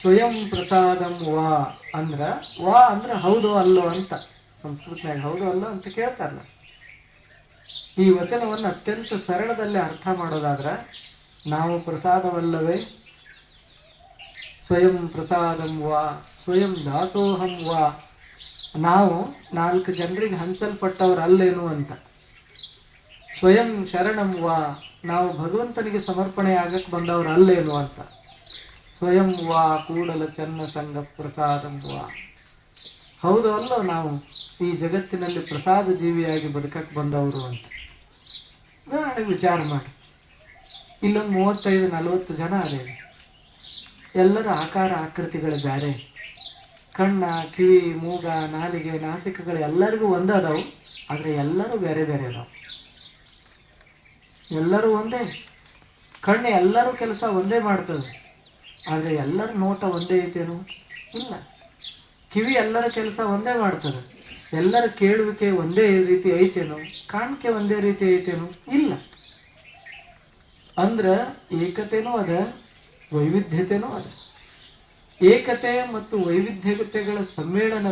ಸ್ವಯಂ ಪ್ರಸಾದಂ ವಾ ಅಂದ್ರ, ವಾ ಅಂದ್ರೆ ಹೌದು ಅಲ್ಲೋ ಅಂತ ಸಂಸ್ಕೃತನಾಗ ಹೌದು ಅಲ್ಲೋ ಅಂತ ಕೇಳ್ತಾರಲ್ಲ. ಈ ವಚನವನ್ನು ಅತ್ಯಂತ ಸರಳದಲ್ಲಿ ಅರ್ಥ ಮಾಡೋದಾದ್ರೆ, ನಾವು ಪ್ರಸಾದವಲ್ಲವೇ? ಸ್ವಯಂ ಪ್ರಸಾದಂ ವಾ, ಸ್ವಯಂ ದಾಸೋಹಂ ವಾ. ನಾವು ನಾಲ್ಕು ಜನರಿಗೆ ಹಂಚಲ್ಪಟ್ಟವರಲ್ಲೇನು ಅಂತ. ಸ್ವಯಂ ಶರಣಂ ವಾ, ನಾವು ಭಗವಂತನಿಗೆ ಸಮರ್ಪಣೆ ಆಗಕ್ಕೆ ಬಂದವರು ಅಲ್ಲೇನು ಅಂತ. ಸ್ವಯಂ ವಾ ಕೂಡಲ ಚನ್ನ ಸಂಘ ಪ್ರಸಾದಂ ವಾ. ಹೌದು ಅಲ್ಲೋ ನಾವು ಈ ಜಗತ್ತಿನಲ್ಲಿ ಪ್ರಸಾದ ಜೀವಿಯಾಗಿ ಬದುಕಕ್ಕೆ ಬಂದವರು ಅಂತ. ವಿಚಾರ ಮಾಡಿ. ಇಲ್ಲೊಂದು ಮೂವತ್ತೈದು, ನಲವತ್ತು ಜನ ಅದೇವಿ ಎಲ್ಲರ ಆಕಾರ, ಆಕೃತಿಗಳು ಬೇರೆ ಕಣ್ಣ, ಕಿವಿ, ಮೂಗ, ನಾಲಿಗೆ, ನಾಸಿಕಗಳು ಎಲ್ಲರಿಗೂ ಒಂದೇ ಅದಾವು. ಆದರೆ ಎಲ್ಲರೂ ಬೇರೆ ಬೇರೆ ಅದಾವು. ಎಲ್ಲರೂ ಒಂದೇ. ಕಣ್ಣು ಎಲ್ಲರೂ ಕೆಲಸ ಒಂದೇ ಮಾಡ್ತದೆ. ಆದರೆ ಎಲ್ಲರ ನೋಟ ಒಂದೇ ಐತೇನು? ಇಲ್ಲ. ಕಿವಿ ಎಲ್ಲರ ಕೆಲಸ ಒಂದೇ ಮಾಡ್ತದೆ. ಎಲ್ಲರ ಕೇಳುವಿಕೆ ಒಂದೇ ರೀತಿ ಐತೇನು? ಕಾಣಿಕೆ ಒಂದೇ ರೀತಿ ಐತೇನು? ಇಲ್ಲ. ಅಂದ್ರ ಏಕತೆನೂ ಅದ, ವೈವಿಧ್ಯತೆನೂ ಅದ. ಏಕತೆ ಮತ್ತು ವೈವಿಧ್ಯತೆಗಳ ಸಮ್ಮೇಳನ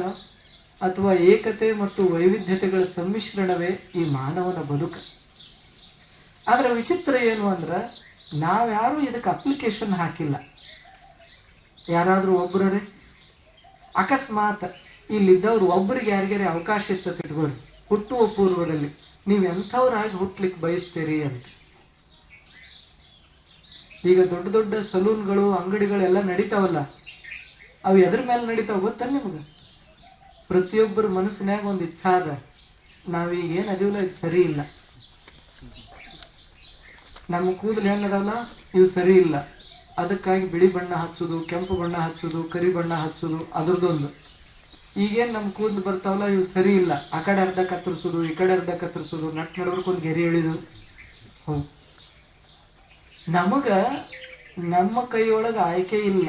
ಅಥವಾ ಏಕತೆ ಮತ್ತು ವೈವಿಧ್ಯತೆಗಳ ಸಮ್ಮಿಶ್ರಣವೇ ಈ ಮಾನವನ ಬದುಕು. ಆದ್ರೆ ವಿಚಿತ್ರ ಏನು ಅಂದ್ರೆ, ನಾವ್ಯಾರು ಇದಕ್ಕೆ ಅಪ್ಲಿಕೇಶನ್ ಹಾಕಿಲ್ಲ. ಯಾರಾದರೂ ಒಬ್ಬರೇ ಅಕಸ್ಮಾತ್ ಇಲ್ಲಿದ್ದವ್ರು ಒಬ್ರಿಗೆ ಯಾರಿಗಾರೆ ಅವಕಾಶ ಇತ್ತ ಇಟ್ಕೊಳ್ಳಿ ಹುಟ್ಟುವ ಪೂರ್ವದಲ್ಲಿ ನೀವು ಎಂಥವ್ರಾಗಿ ಹುಟ್ಲಿಕ್ಕೆ ಬಯಸ್ತೀರಿ ಅಂತ. ಈಗ ದೊಡ್ಡ ದೊಡ್ಡ ಸಲೂನ್ಗಳು, ಅಂಗಡಿಗಳೆಲ್ಲ ನಡೀತಾವಲ್ಲ, ಅವು ಎದ್ರ ಮೇಲೆ ನಡೀತಾವ ಗೊತ್ತಾ ನಿಮ್ಗೆ? ಪ್ರತಿಯೊಬ್ಬರ ಮನಸ್ಸಿನಾಗ ಒಂದು ಇಚ್ಛಾ ಅದ. ನಾವೀಗ ಏನು ಅದೀವಲ್ಲ, ಇದು ಸರಿ ಇಲ್ಲ. ನಮ್ಮ ಕೂದಲು ಹೆಂಗದವಲ್ಲ ಇವು ಸರಿ ಇಲ್ಲ. ಅದಕ್ಕಾಗಿ ಬಿಳಿ ಬಣ್ಣ ಹಚ್ಚೋದು, ಕೆಂಪು ಬಣ್ಣ ಹಚ್ಚೋದು, ಕರಿ ಬಣ್ಣ ಹಚ್ಚೋದು, ಅದ್ರದ್ದೊಂದು. ಈಗೇನು ನಮ್ಮ ಕೂದಲು ಬರ್ತಾವಲ್ಲ, ಇವು ಸರಿ ಇಲ್ಲ. ಆ ಕಡೆ ಅರ್ಧ ಕತ್ತರಿಸೋದು, ಈ ಕಡೆ ಅರ್ಧ ಕತ್ತರಿಸೋದು, ನಟ್ ಒಂದು ಗೆರೆ ಎಳಿದು. ಹ್ಞೂ. ನಮಗ, ನಮ್ಮ ಕೈಯೊಳಗೆ ಆಯ್ಕೆ ಇಲ್ಲ.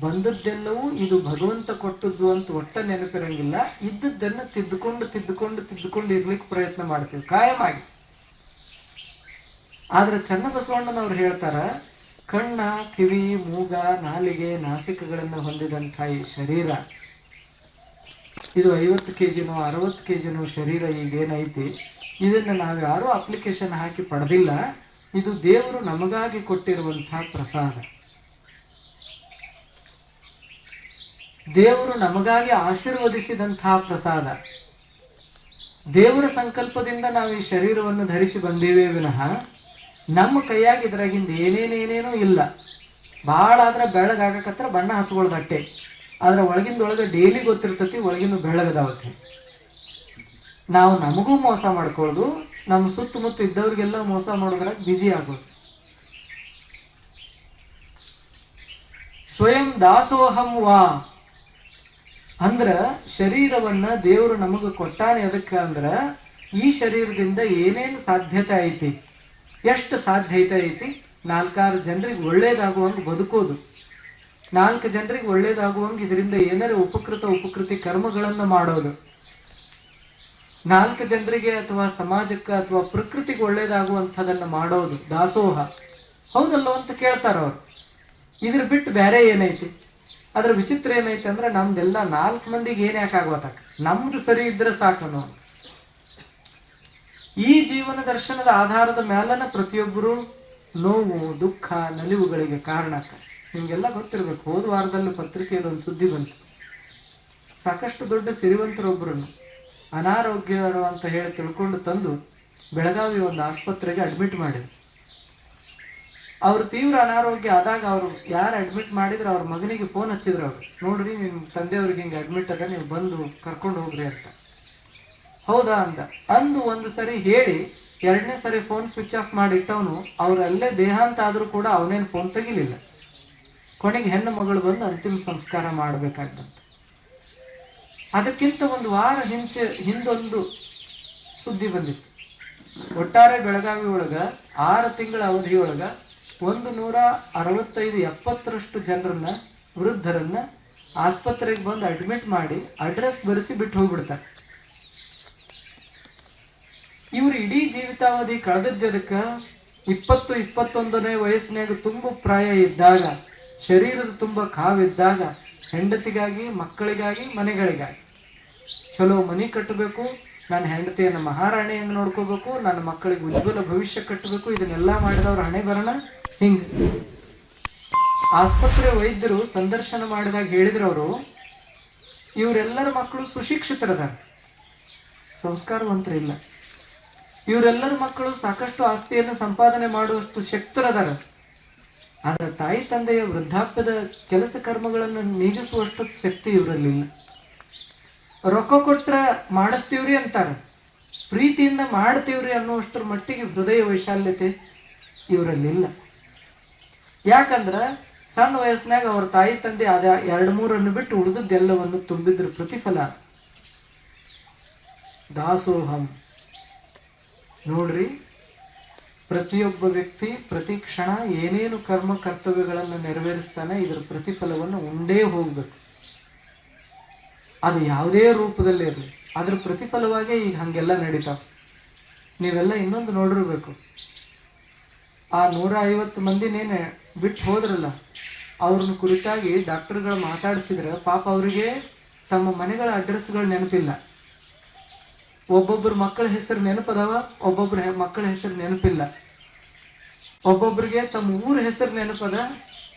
ಬಂದದ್ದೆಲ್ಲವೂ ಇದು ಭಗವಂತ ಕೊಟ್ಟದ್ದು ಅಂತ ಒಟ್ಟ ನೆನಪಿರಂಗಿಲ್ಲ. ಇದ್ದದ್ದನ್ನು ತಿದ್ದುಕೊಂಡು ತಿದ್ದುಕೊಂಡು ತಿದ್ದುಕೊಂಡು ಇರ್ಲಿಕ್ಕೆ ಪ್ರಯತ್ನ ಮಾಡ್ತೀವಿ. ಕಾಯಮಾಗಿ ಆದ್ರೆ ಚನ್ನಬಸವಣ್ಣನವ್ರು ಹೇಳ್ತಾರ ಕಣ್ಣ, ಕಿವಿ, ಮೂಗ, ನಾಲಿಗೆ, ನಾಸಿಕಗಳನ್ನು ಹೊಂದಿದಂಥ ಈ ಶರೀರ. ಇದು ಐವತ್ತು ಕೆ ಜಿನೋ ಅರವತ್ತು ಕೆ ಜಿನೋ ಶರೀರ ಈಗೇನೈತಿ? ಇದನ್ನ ನಾವ್ಯಾರೂ ಅಪ್ಲಿಕೇಶನ್ ಹಾಕಿ ಪಡೆದಿಲ್ಲ. ಇದು ದೇವರು ನಮಗಾಗಿ ಕೊಟ್ಟಿರುವಂತಹ ಪ್ರಸಾದ. ದೇವರು ನಮಗಾಗಿ ಆಶೀರ್ವದಿಸಿದಂತಹ ಪ್ರಸಾದ. ದೇವರ ಸಂಕಲ್ಪದಿಂದ ನಾವು ಈ ಶರೀರವನ್ನು ಧರಿಸಿ ಬಂದೇವೆ ವಿನಃ ನಮ್ಮ ಕೈಯಾಗ ಇದ್ರಾಗಿಂದ ಏನೇನೇನೇನೂ ಇಲ್ಲ. ಭಾಳ ಆದ್ರೆ ಬೆಳಗಾಗಕತ್ರ ಬಣ್ಣ ಹಚ್ಕೊಳ್ದು ಅಟ್ಟೆ ಆದ್ರೆ ಒಳಗಿಂದ ಒಳಗೆ ಡೈಲಿ ಗೊತ್ತಿರ್ತತಿ, ಒಳಗಿಂದ ಬೆಳಗದಾವತ್ತೆ ನಾವು ನಮಗೂ ಮೋಸ ಮಾಡ್ಕೊಳ್ಳೋದು ನಮ್ಮ ಸುತ್ತಮುತ್ತ ಇದ್ದವ್ರಿಗೆಲ್ಲ ಮೋಸ ಮಾಡೋದ್ರಾಗ ಬಿಜಿ ಆಗೋದು. ಸ್ವಯಂ ದಾಸೋಹಂ ವಾ. ಅಂದ್ರ ಶರೀರವನ್ನ ದೇವರು ನಮಗ ಕೊಟ್ಟಾನೆ ಅದಕ್ಕೆ ಅಂದ್ರ ಈ ಶರೀರದಿಂದ ಏನೇನು ಸಾಧ್ಯತೆ ಐತಿ? ಎಷ್ಟು ಸಾಧ್ಯತೆ ಐತಿ ನಾಲ್ಕಾರು ಜನರಿಗೆ ಒಳ್ಳೇದಾಗುವಂಗೆ ಬದುಕೋದು. ನಾಲ್ಕು ಜನರಿಗೆ ಒಳ್ಳೇದಾಗುವಂಗೆ ಇದರಿಂದ ಏನಾರು ಉಪಕೃತ ಉಪಕೃತಿ ಕರ್ಮಗಳನ್ನು ಮಾಡೋದು. ನಾಲ್ಕು ಜನರಿಗೆ ಅಥವಾ ಸಮಾಜಕ್ಕೆ ಅಥವಾ ಪ್ರಕೃತಿಗೆ ಒಳ್ಳೇದಾಗುವಂಥದ್ದನ್ನು ಮಾಡೋದು, ದಾಸೋಹ. ಹೌದಲ್ಲೋ ಅಂತ ಕೇಳ್ತಾರ ಅವ್ರು. ಇದ್ರ ಬಿಟ್ಟು ಬೇರೆ ಏನೈತಿ? ಅದ್ರ ವಿಚಿತ್ರ ಏನೈತಿ ಅಂದ್ರೆ ನಮ್ದೆಲ್ಲ ನಾಲ್ಕು ಮಂದಿಗೆ ಏನ್ ಯಾಕೆ ಆಗೋತಕ್ಕ? ನಮ್ದು ಸರಿ ಇದ್ರೆ ಸಾಕನು ಈ ಜೀವನ ದರ್ಶನದ ಆಧಾರದ ಮ್ಯಾಲನ ಪ್ರತಿಯೊಬ್ಬರು ನೋವು, ದುಃಖ, ನಲಿವುಗಳಿಗೆ ಕಾರಣ ನಿಮ್ಗೆಲ್ಲ ಗೊತ್ತಿರ್ಬೇಕು, ಹೋದ ವಾರದಲ್ಲಿ ಪತ್ರಿಕೆಯಲ್ಲಿ ಒಂದು ಸುದ್ದಿ ಬಂತು. ಸಾಕಷ್ಟು ದೊಡ್ಡ ಸಿರಿವಂತರೊಬ್ಬರನ್ನು ಅನಾರೋಗ್ಯರು ಅಂತ ಹೇಳಿ ತಿಳ್ಕೊಂಡು ತಂದು ಬೆಳಗಾವಿ ಒಂದು ಆಸ್ಪತ್ರೆಗೆ ಅಡ್ಮಿಟ್ ಮಾಡಿದ್ರು. ಅವರು ತೀವ್ರ ಅನಾರೋಗ್ಯ ಆದಾಗ ಅವರು ಯಾರು ಅಡ್ಮಿಟ್ ಮಾಡಿದ್ರು ಅವ್ರ ಮಗನಿಗೆ ಫೋನ್ ಹಚ್ಚಿದ್ರು ಅವರು. ನೋಡ್ರಿ ನಿಮ್ಮ ತಂದೆಯವ್ರಿಗೆ ಹಿಂಗೆ ಅಡ್ಮಿಟ್ ಅದ, ನೀವು ಬಂದು ಕರ್ಕೊಂಡು ಹೋಗ್ರಿ ಅಂತ. ಹೌದಾ ಅಂತ. ಅಂದು ಒಂದು ಸರಿ ಹೇಳಿ, ಎರಡನೇ ಸರಿ ಫೋನ್ ಸ್ವಿಚ್ ಆಫ್ ಮಾಡಿ ಇಟ್ಟವನು ಅವ್ರ ಅಲ್ಲೇ ದೇಹಾಂತ ಆದರೂ ಕೂಡ ಅವನೇನು ಫೋನ್ ತೆಗಿಲಿಲ್ಲ. ಕೊನೆಗೆ ಹೆಣ್ಣು ಮಗಳು ಬಂದು ಅಂತಿಮ ಸಂಸ್ಕಾರ ಮಾಡಬೇಕಾಗ್ತಂತ. ಅದಕ್ಕಿಂತ ಒಂದು ವಾರ ಹಿಂಚೆ, ಹಿಂದೊಂದು ಸುದ್ದಿ ಬಂದಿತ್ತು. ಒಟ್ಟಾರೆ ಬೆಳಗಾವಿ ಒಳಗ, ಆರು ತಿಂಗಳ ಅವಧಿಯೊಳಗ ಒಂದು ನೂರ ಅರವತ್ತೈದು ಎಪ್ಪತ್ತರಷ್ಟು ಜನರನ್ನ, ವೃದ್ಧರನ್ನ ಆಸ್ಪತ್ರೆಗೆ ಬಂದು ಅಡ್ಮಿಟ್ ಮಾಡಿ ಅಡ್ರೆಸ್ ಬರೆಸಿ ಬಿಟ್ಟು ಹೋಗ್ಬಿಡ್ತಾರೆ. ಇವ್ರು ಇಡೀ ಜೀವಿತಾವಧಿ ಕಳೆದದ್ದಕ್ಕ ಇಪ್ಪತ್ತು, ಇಪ್ಪತ್ತೊಂದನೇ ವಯಸ್ಸಿನಾಗ ತುಂಬ ಪ್ರಾಯ ಇದ್ದಾಗ, ಶರೀರದ ತುಂಬ ಕಾವಿದ್ದಾಗ ಹೆಂಡತಿಗಾಗಿ, ಮಕ್ಕಳಿಗಾಗಿ, ಮನೆಗಳಿಗಾಗಿ. ಚಲೋ ಮನೆ ಕಟ್ಟಬೇಕು, ನನ್ನ ಹೆಂಡತಿಯನ್ನು ಮಹಾರಾಣಿ ನೋಡ್ಕೋಬೇಕು, ನನ್ನ ಮಕ್ಕಳಿಗೆ ಉಜ್ವಲ ಭವಿಷ್ಯ ಕಟ್ಟಬೇಕು, ಇದನ್ನೆಲ್ಲ ಮಾಡಿದವ್ರ ಹಣೆ ಬರೋಣ ಹಿಂಗ. ಆಸ್ಪತ್ರೆ ವೈದ್ಯರು ಸಂದರ್ಶನ ಮಾಡಿದಾಗ ಹೇಳಿದ್ರು ಅವರು, ಇವರೆಲ್ಲರ ಮಕ್ಕಳು ಸುಶಿಕ್ಷಿತರದಾರ. ಸಂಸ್ಕಾರವಂತರಿಲ್ಲ. ಇವರೆಲ್ಲರ ಮಕ್ಕಳು ಸಾಕಷ್ಟು ಆಸ್ತಿಯನ್ನು ಸಂಪಾದನೆ ಮಾಡುವಷ್ಟು ಶಕ್ತರದಾರ. ಆದ್ರೆ ತಾಯಿ ತಂದೆಯ ವೃದ್ಧಾಪ್ಯದ ಕೆಲಸ ಕರ್ಮಗಳನ್ನು ನೀಗಿಸುವಷ್ಟು ಶಕ್ತಿ ಇವರಲ್ಲಿಲ್ಲ. ರೊಕ್ಕ ಕೊಟ್ರ ಮಾಡಿಸ್ತೀವ್ರಿ ಅಂತಾರ. ಪ್ರೀತಿಯಿಂದ ಮಾಡ್ತೀವ್ರಿ ಅನ್ನುವಷ್ಟರ ಮಟ್ಟಿಗೆ ಹೃದಯ ವೈಶಾಲ್ಯತೆ ಇವರಲ್ಲಿಲ್ಲ. ಯಾಕಂದ್ರ ಸಣ್ಣ ವಯಸ್ಸಿನಾಗ ಅವ್ರ ತಾಯಿ ತಂದೆ ಅದ ಎರಡು ಮೂರನ್ನು ಬಿಟ್ಟು ಉಳಿದದ್ದೆಲ್ಲವನ್ನು ತುಂಬಿದ್ರ ಪ್ರತಿಫಲ. ದಾಸೋಹಂ. ನೋಡ್ರಿ, ಪ್ರತಿಯೊಬ್ಬ ವ್ಯಕ್ತಿ ಪ್ರತಿ ಕ್ಷಣ ಏನೇನು ಕರ್ಮ ಕರ್ತವ್ಯಗಳನ್ನು ನೆರವೇರಿಸ್ತಾನೆ, ಇದರ ಪ್ರತಿಫಲವನ್ನು ಉಂಡೇ ಹೋಗ್ಬೇಕು. ಅದು ಯಾವುದೇ ರೂಪದಲ್ಲಿ ಇರಲಿ ಅದ್ರ ಪ್ರತಿಫಲವಾಗೇ ಈಗ ಹಂಗೆಲ್ಲ ನಡೀತಾವ. ನೀವೆಲ್ಲ ಇನ್ನೊಂದು ನೋಡಿರ್ಬೇಕು. ಆ ನೂರ ಐವತ್ತು ಮಂದಿನೇನೆ ಬಿಟ್ಟು ಹೋದ್ರಲ್ಲ, ಅವ್ರನ್ನ ಕುರಿತಾಗಿ ಡಾಕ್ಟರ್ಗಳು ಮಾತಾಡಿಸಿದ್ರೆ ಪಾಪ ಅವರಿಗೆ ತಮ್ಮ ಮನೆಗಳ ಅಡ್ರೆಸ್ಗಳು ನೆನಪಿಲ್ಲ. ಒಬ್ಬೊಬ್ಬರ ಮಕ್ಕಳ ಹೆಸರು ನೆನಪದವ, ಒಬ್ಬೊಬ್ಬರ ಹೆ- ಮಕ್ಕಳ ಹೆಸರು ನೆನಪಿಲ್ಲ. ಒಬ್ಬೊಬ್ಬರಿಗೆ ತಮ್ಮ ಊರ ಹೆಸರು ನೆನಪದ,